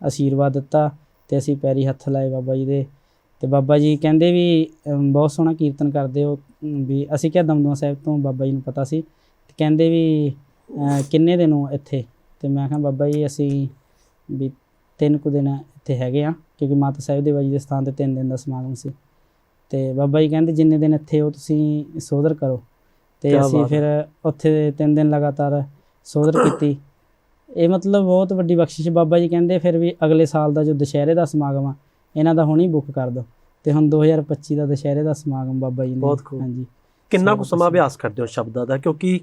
ਆਸ਼ੀਰਵਾਦ ਦਿੱਤਾ ਤੇ ਅਸੀਂ ਪੈਰੀ ਹੱਥ ਲਾਏ ਬਾਬਾ ਜੀ ਦੇ। ਤੇ ਬਾਬਾ ਜੀ ਕਹਿੰਦੇ ਵੀ ਬਹੁਤ ਸੋਹਣਾ ਕੀਰਤਨ ਕਰਦੇ ਹੋ ਵੀ ਅਸੀਂ ਕਿਹਾ ਦਮਦਮਾ ਸਾਹਿਬ ਤੋਂ ਬਾਬਾ ਜੀ ਨੂੰ ਪਤਾ ਸੀ। ਤੇ ਕਹਿੰਦੇ ਵੀ ਕਿੰਨੇ ਦਿਨ ਹੋ ਇੱਥੇ? ਤੇ ਮੈਂ ਕਿਹਾ ਬਾਬਾ ਜੀ ਅਸੀਂ ਵੀ ਤਿੰਨ ਕੁ ਦਿਨ ਇੱਥੇ ਹੈਗੇ ਆ ਕਿਉਂਕਿ ਮਾਤਾ ਸਾਹਿਬ ਦੇ ਬਾਜੀ ਦੇ ਸਥਾਨ ਤੇ ਤਿੰਨ ਦਿਨ ਦਾ ਸਮਾਗਮ ਸੀ। ਤੇ ਬਾਬਾ ਜੀ ਕਹਿੰਦੇ ਜਿੰਨੇ ਦਿਨ ਇੱਥੇ ਹੋ ਤੁਸੀਂ ਸੋਦਰ ਕਰੋ। ਤੇ ਅਸੀਂ। ਫਿਰ ਉੱਥੇ ਤਿੰਨ ਦਿਨ ਲਗਾਤਾਰ ਸੋਦਰ ਕੀਤੀ। ਇਹ ਮਤਲਬ ਬਹੁਤ ਵੱਡੀ ਬਖਸ਼ਿਸ਼ ਬਾਬਾ ਜੀ ਕਹਿੰਦੇ ਫਿਰ ਵੀ ਅਗਲੇ ਸਾਲ ਦਾ ਜੋ ਦੁਸ਼ਹਿਰੇ ਦਾ ਸਮਾਗਮ ਆ ਇਹਨਾਂ ਦਾ ਹੁਣੀ ਬੁੱਕ ਕਰ ਦਿਓ। ਤੇ ਹੁਣ 2025 ਦਾ ਦੁਸ਼ਹਿਰੇ ਦਾ ਸਮਾਗਮ ਬਾਬਾ ਜੀ ਨੇ। ਬਹੁਤ ਖੂਬ। ਹਾਂਜੀ। ਕਿੰਨਾ ਕੁ ਸਮਾਂ। ਅਭਿਆਸ ਕਰਦੇ ਹੋ ਸ਼ਬਦਾਂ ਦਾ? ਕਿਉਂਕਿ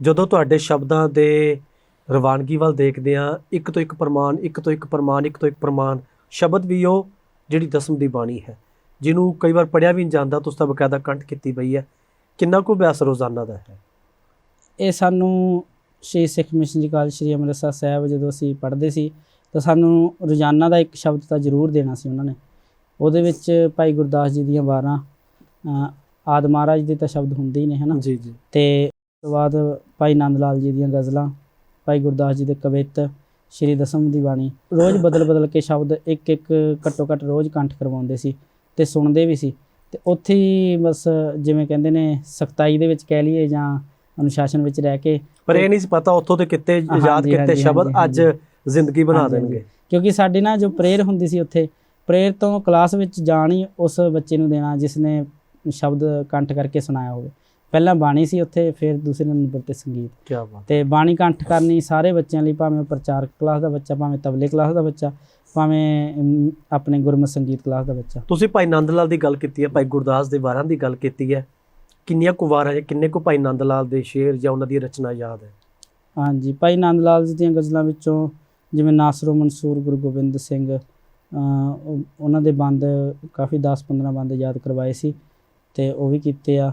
ਜਦੋਂ ਤੁਹਾਡੇ ਸ਼ਬਦਾਂ ਦੇ ਰਵਾਨਗੀ ਵੱਲ ਦੇਖਦੇ ਆ ਇੱਕ ਤੋਂ ਇੱਕ ਪ੍ਰਮਾਣ ਇੱਕ ਤੋਂ ਇੱਕ ਪ੍ਰਮਾਣ ਇੱਕ ਤੋਂ ਇੱਕ ਪ੍ਰਮਾਣ ਸ਼ਬਦ ਵੀ ਉਹ ਜਿਹੜੀ ਦਸਮ ਦੀ ਬਾਣੀ ਹੈ ਜਿਹਨੂੰ ਕਈ ਵਾਰ ਪੜਿਆ ਵੀ ਨਹੀਂ ਜਾਂਦਾ ਤੁਸੀਂ ਤਾਂ ਬਕਾਇਦਾ ਕੰਠ ਕੀਤੀ ਪਈ ਹੈ। ਕਿੰਨਾ ਕੁ ਅਭਿਆਸ ਰੋਜ਼ਾਨਾ ਦਾ ਹੈ? ਇਹ ਸਾਨੂੰ ਸ਼੍ਰੀ ਸਿੱਖ ਮਿਸ਼ਨਰੀ ਕਾਲਜ ਸ਼੍ਰੀ ਅੰਮ੍ਰਿਤਸਰ ਸਾਹਿਬ ਜਦੋਂ ਅਸੀਂ ਪੜ੍ਹਦੇ ਸੀ ਤਾਂ ਸਾਨੂੰ ਰੋਜ਼ਾਨਾ ਦਾ ਇੱਕ ਸ਼ਬਦ ਤਾਂ ਜ਼ਰੂਰ ਦੇਣਾ ਸੀ ਉਹਨਾਂ ਨੇ। ਉਹਦੇ ਵਿੱਚ ਭਾਈ ਗੁਰਦਾਸ ਜੀ ਦੀਆਂ ਵਾਰਾਂ ਆਦਿ ਮਹਾਰਾਜ ਦੇ ਤਾਂ ਸ਼ਬਦ ਹੁੰਦੇ ਹੀ ਨੇ ਹਨਾ? ਜੀ ਜੀ। ਤੇ ਉਸ ਤੋਂ ਬਾਅਦ ਭਾਈ ਨੰਦ ਲਾਲ ਜੀ ਦੀਆਂ ਗਜ਼ਲਾਂ ਭਾਈ ਗੁਰਦਾਸ ਜੀ ਦੇ ਕਵਿੱਤ ਸ਼੍ਰੀ ਦਸਮ ਦੀ ਬਾਣੀ। ਰੋਜ਼ ਬਦਲ ਬਦਲ ਕੇ ਸ਼ਬਦ ਇੱਕ ਇੱਕ ਘੱਟੋ ਘੱਟ ਰੋਜ਼ ਕੰਠ ਕਰਵਾਉਂਦੇ ਸੀ ਤੇ ਸੁਣਦੇ ਵੀ ਸੀ। ਤੇ ਉੱਥੇ ਹੀ ਬਸ ਜਿਵੇਂ ਕਹਿੰਦੇ ਨੇ ਸਖਤਾਈ ਦੇ ਵਿੱਚ ਕਹਿ ਲਈਏ ਜਾਂ ਅਨੁਸ਼ਾਸਨ ਵਿੱਚ ਰਹਿ ਕੇ ਪਰ ਇਹ ਨਹੀਂ ਸੀ ਪਤਾ ਉੱਥੋਂ ਦੇ ਕਿਤੇ ਯਾਦ ਕੀਤੇ ਸ਼ਬਦ ਅੱਜ ਜ਼ਿੰਦਗੀ ਬਣਾ ਦੇਣਗੇ। ਕਿਉਂਕਿ ਸਾਡੀ ਨਾ ਜੋ ਪ੍ਰੇਅਰ ਹੁੰਦੀ ਸੀ ਉੱਥੇ ਪ੍ਰੇਅਰ ਤੋਂ ਕਲਾਸ ਵਿੱਚ ਜਾਣ ਹੀ ਉਸ ਬੱਚੇ ਨੂੰ ਦੇਣਾ ਜਿਸ ਨੇ ਸ਼ਬਦ ਕੰਠ ਕਰਕੇ ਸੁਣਾਇਆ ਹੋਵੇ। ਪਹਿਲਾਂ ਬਾਣੀ ਸੀ ਉੱਥੇ ਫਿਰ ਦੂਸਰੇ ਨੰਬਰ ਤੇ ਸੰਗੀਤ। ਕੀ ਬਾਤ। ਤੇ ਬਾਣੀ ਕੰਠ ਕਰਨੀ ਸਾਰੇ ਬੱਚਿਆਂ ਲਈ ਭਾਵੇਂ ਪ੍ਰਚਾਰਕ ਕਲਾਸ ਦਾ ਬੱਚਾ ਭਾਵੇਂ ਤਬਲੇ ਕਲਾਸ ਦਾ ਬੱਚਾ ਭਾਵੇਂ ਆਪਣੇ ਗੁਰਮਤਿ ਸੰਗੀਤ ਕਲਾਸ ਦਾ ਬੱਚਾ। ਤੁਸੀਂ ਭਾਈ ਨੰਦ ਲਾਲ ਦੀ ਗੱਲ ਕੀਤੀ ਹੈ ਭਾਈ ਗੁਰਦਾਸ ਦੇ ਵਾਰਾਂ ਦੀ ਗੱਲ ਕੀਤੀ ਹੈ। ਕਿੰਨੀਆਂ ਕੁ ਵਾਰਾਂ ਜਾਂ ਕਿੰਨੇ ਕੁ ਭਾਈ ਨੰਦ ਲਾਲ ਦੇ ਸ਼ੇਰ ਜਾਂ ਉਹਨਾਂ ਦੀ ਰਚਨਾ ਯਾਦ ਹੈ? ਹਾਂਜੀ ਭਾਈ ਨੰਦ ਲਾਲ ਜੀ ਦੀਆਂ ਗਜ਼ਲਾਂ ਵਿੱਚੋਂ ਜਿਵੇਂ ਨਾਸਰੋ ਮਨਸੂਰ ਗੁਰੂ ਗੋਬਿੰਦ ਸਿੰਘ ਉਹਨਾਂ ਦੇ ਬੰਦ ਕਾਫੀ 10-15 ਬੰਦ ਯਾਦ ਕਰਵਾਏ ਸੀ। ਤੇ ਉਹ ਵੀ ਕੀਤੇ ਆ।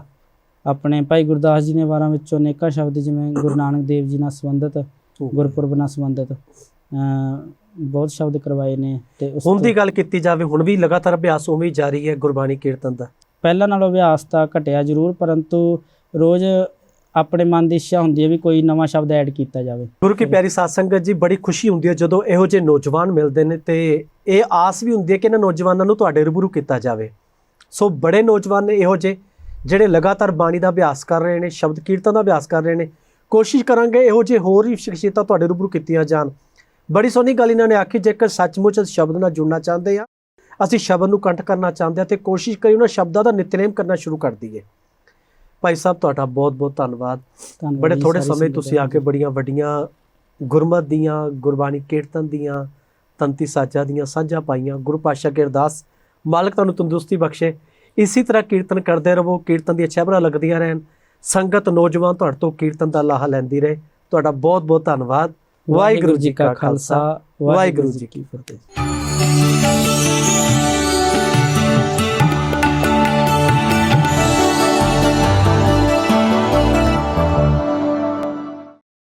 ਆਪਣੇ ਭਾਈ ਗੁਰਦਾਸ ਜੀ ਨੇ ਵਾਰਾਂ ਵਿੱਚੋਂ ਅਨੇਕਾਂ ਸ਼ਬਦ ਜਿਵੇਂ ਗੁਰੂ ਨਾਨਕ ਦੇਵ ਜੀ ਨਾਲ ਸੰਬੰਧਿਤ ਗੁਰਪੁਰਬ ਨਾਲ ਸੰਬੰਧਿਤ ਬਹੁਤ ਸ਼ਬਦ ਕਰਵਾਏ ਨੇ ਤੇ ਉਸ ਹੁਣ ਦੀ ਗੱਲ ਕੀਤੀ ਜਾਵੇ ਹੁਣ ਵੀ ਲਗਾਤਾਰ ਅਭਿਆਸ ਉਵੇਂ ਹੀ ਜਾਰੀ ਹੈ ਗੁਰਬਾਣੀ ਕੀਰਤਨ ਦਾ? ਪਹਿਲਾਂ ਨਾਲੋਂ ਅਭਿਆਸ ਤਾਂ ਘਟਿਆ ਜ਼ਰੂਰ ਪਰੰਤੂ ਰੋਜ਼ ਆਪਣੇ ਮਨ ਦੀ ਇੱਛਾ ਹੁੰਦੀ ਹੈ ਵੀ ਕੋਈ ਨਵਾਂ ਸ਼ਬਦ ਐਡ ਕੀਤਾ ਜਾਵੇ। ਗੁਰੂ ਕੀ ਪਿਆਰੀ ਸਾਧ ਸੰਗਤ ਜੀ ਬੜੀ ਖੁਸ਼ੀ ਹੁੰਦੀ ਹੈ ਜਦੋਂ ਇਹੋ ਜਿਹੇ ਨੌਜਵਾਨ ਮਿਲਦੇ ਨੇ ਤੇ ਇਹ ਆਸ ਵੀ ਹੁੰਦੀ ਹੈ ਕਿ ਇਹਨਾਂ ਨੌਜਵਾਨਾਂ ਨੂੰ ਤੁਹਾਡੇ ਰੂਬਰੂ ਕੀਤਾ ਜਾਵੇ। ਸੋ ਬੜੇ ਨੌਜਵਾਨ ਨੇ ਇਹੋ ਜਿਹੇ ਜਿਹੜੇ ਲਗਾਤਾਰ ਬਾਣੀ ਦਾ ਅਭਿਆਸ ਕਰ ਰਹੇ ਨੇ ਸ਼ਬਦ ਕੀਰਤਨ ਦਾ ਅਭਿਆਸ ਕਰ ਰਹੇ ਨੇ ਕੋਸ਼ਿਸ਼ ਕਰਾਂਗੇ ਇਹੋ ਜਿਹੇ ਹੋਰ ਵੀ ਸ਼ਖਸੀਅਤਾਂ ਤੁਹਾਡੇ ਰੂਬਰੂ ਕੀਤੀਆਂ ਜਾਣ। ਬੜੀ ਸੋਹਣੀ ਗੱਲ ਇਹਨਾਂ ਨੇ ਆਖੀ ਜੇਕਰ ਸੱਚਮੁੱਚ ਸ਼ਬਦ ਨਾਲ ਜੁੜਨਾ ਚਾਹੁੰਦੇ ਆ ਅਸੀਂ ਸ਼ਬਦ ਨੂੰ ਕੰਠ ਕਰਨਾ ਚਾਹੁੰਦੇ ਆ ਤੇ ਕੋਸ਼ਿਸ਼ ਕਰੀ ਉਹਨਾਂ ਸ਼ਬਦਾਂ ਦਾ ਨਿਤਨੇਮ ਕਰਨਾ ਸ਼ੁਰੂ ਕਰ ਦਈਏ। ਭਾਈ ਸਾਹਿਬ ਤੁਹਾਡਾ ਬਹੁਤ ਬਹੁਤ ਧੰਨਵਾਦ ਬੜੇ ਥੋੜੇ ਸਮੇਂ ਤੁਸੀਂ ਆ ਕੇ ਬੜੀਆਂ ਵੱਡੀਆਂ ਗੁਰਮਤ ਦੀਆਂ ਗੁਰਬਾਣੀ ਕੀਰਤਨ ਦੀਆਂ ਤੰਤੀ ਸਾਜਾਂ ਦੀਆਂ ਸਾਂਝਾਂ ਪਾਈਆਂ। ਗੁਰੂ ਪਾਤਸ਼ਾਹ ਕੀ ਅਰਦਾਸ ਮਾਲਕ ਤੁਹਾਨੂੰ ਤੰਦਰੁਸਤੀ ਬਖਸ਼ੇ। ਇਸੇ ਤਰ੍ਹਾਂ ਕੀਰਤਨ ਕਰਦੇ ਰਹੋ। ਕੀਰਤਨ ਦੀਆਂ ਛਬਰਾਂ ਲੱਗਦੀਆਂ ਰਹਿਣ। ਸੰਗਤ ਨੌਜਵਾਨ ਤੁਹਾਡੇ ਤੋਂ ਕੀਰਤਨ ਦਾ ਲਾਹਾ ਲੈਂਦੀ ਰਹੇ। ਤੁਹਾਡਾ ਬਹੁਤ ਬਹੁਤ ਧੰਨਵਾਦ। ਵਾਹਿਗੁਰੂ ਜੀ ਕਾ ਖਾਲਸਾ। ਵਾਹਿਗੁਰੂ ਜੀ ਕੀ ਫਤਿਹ।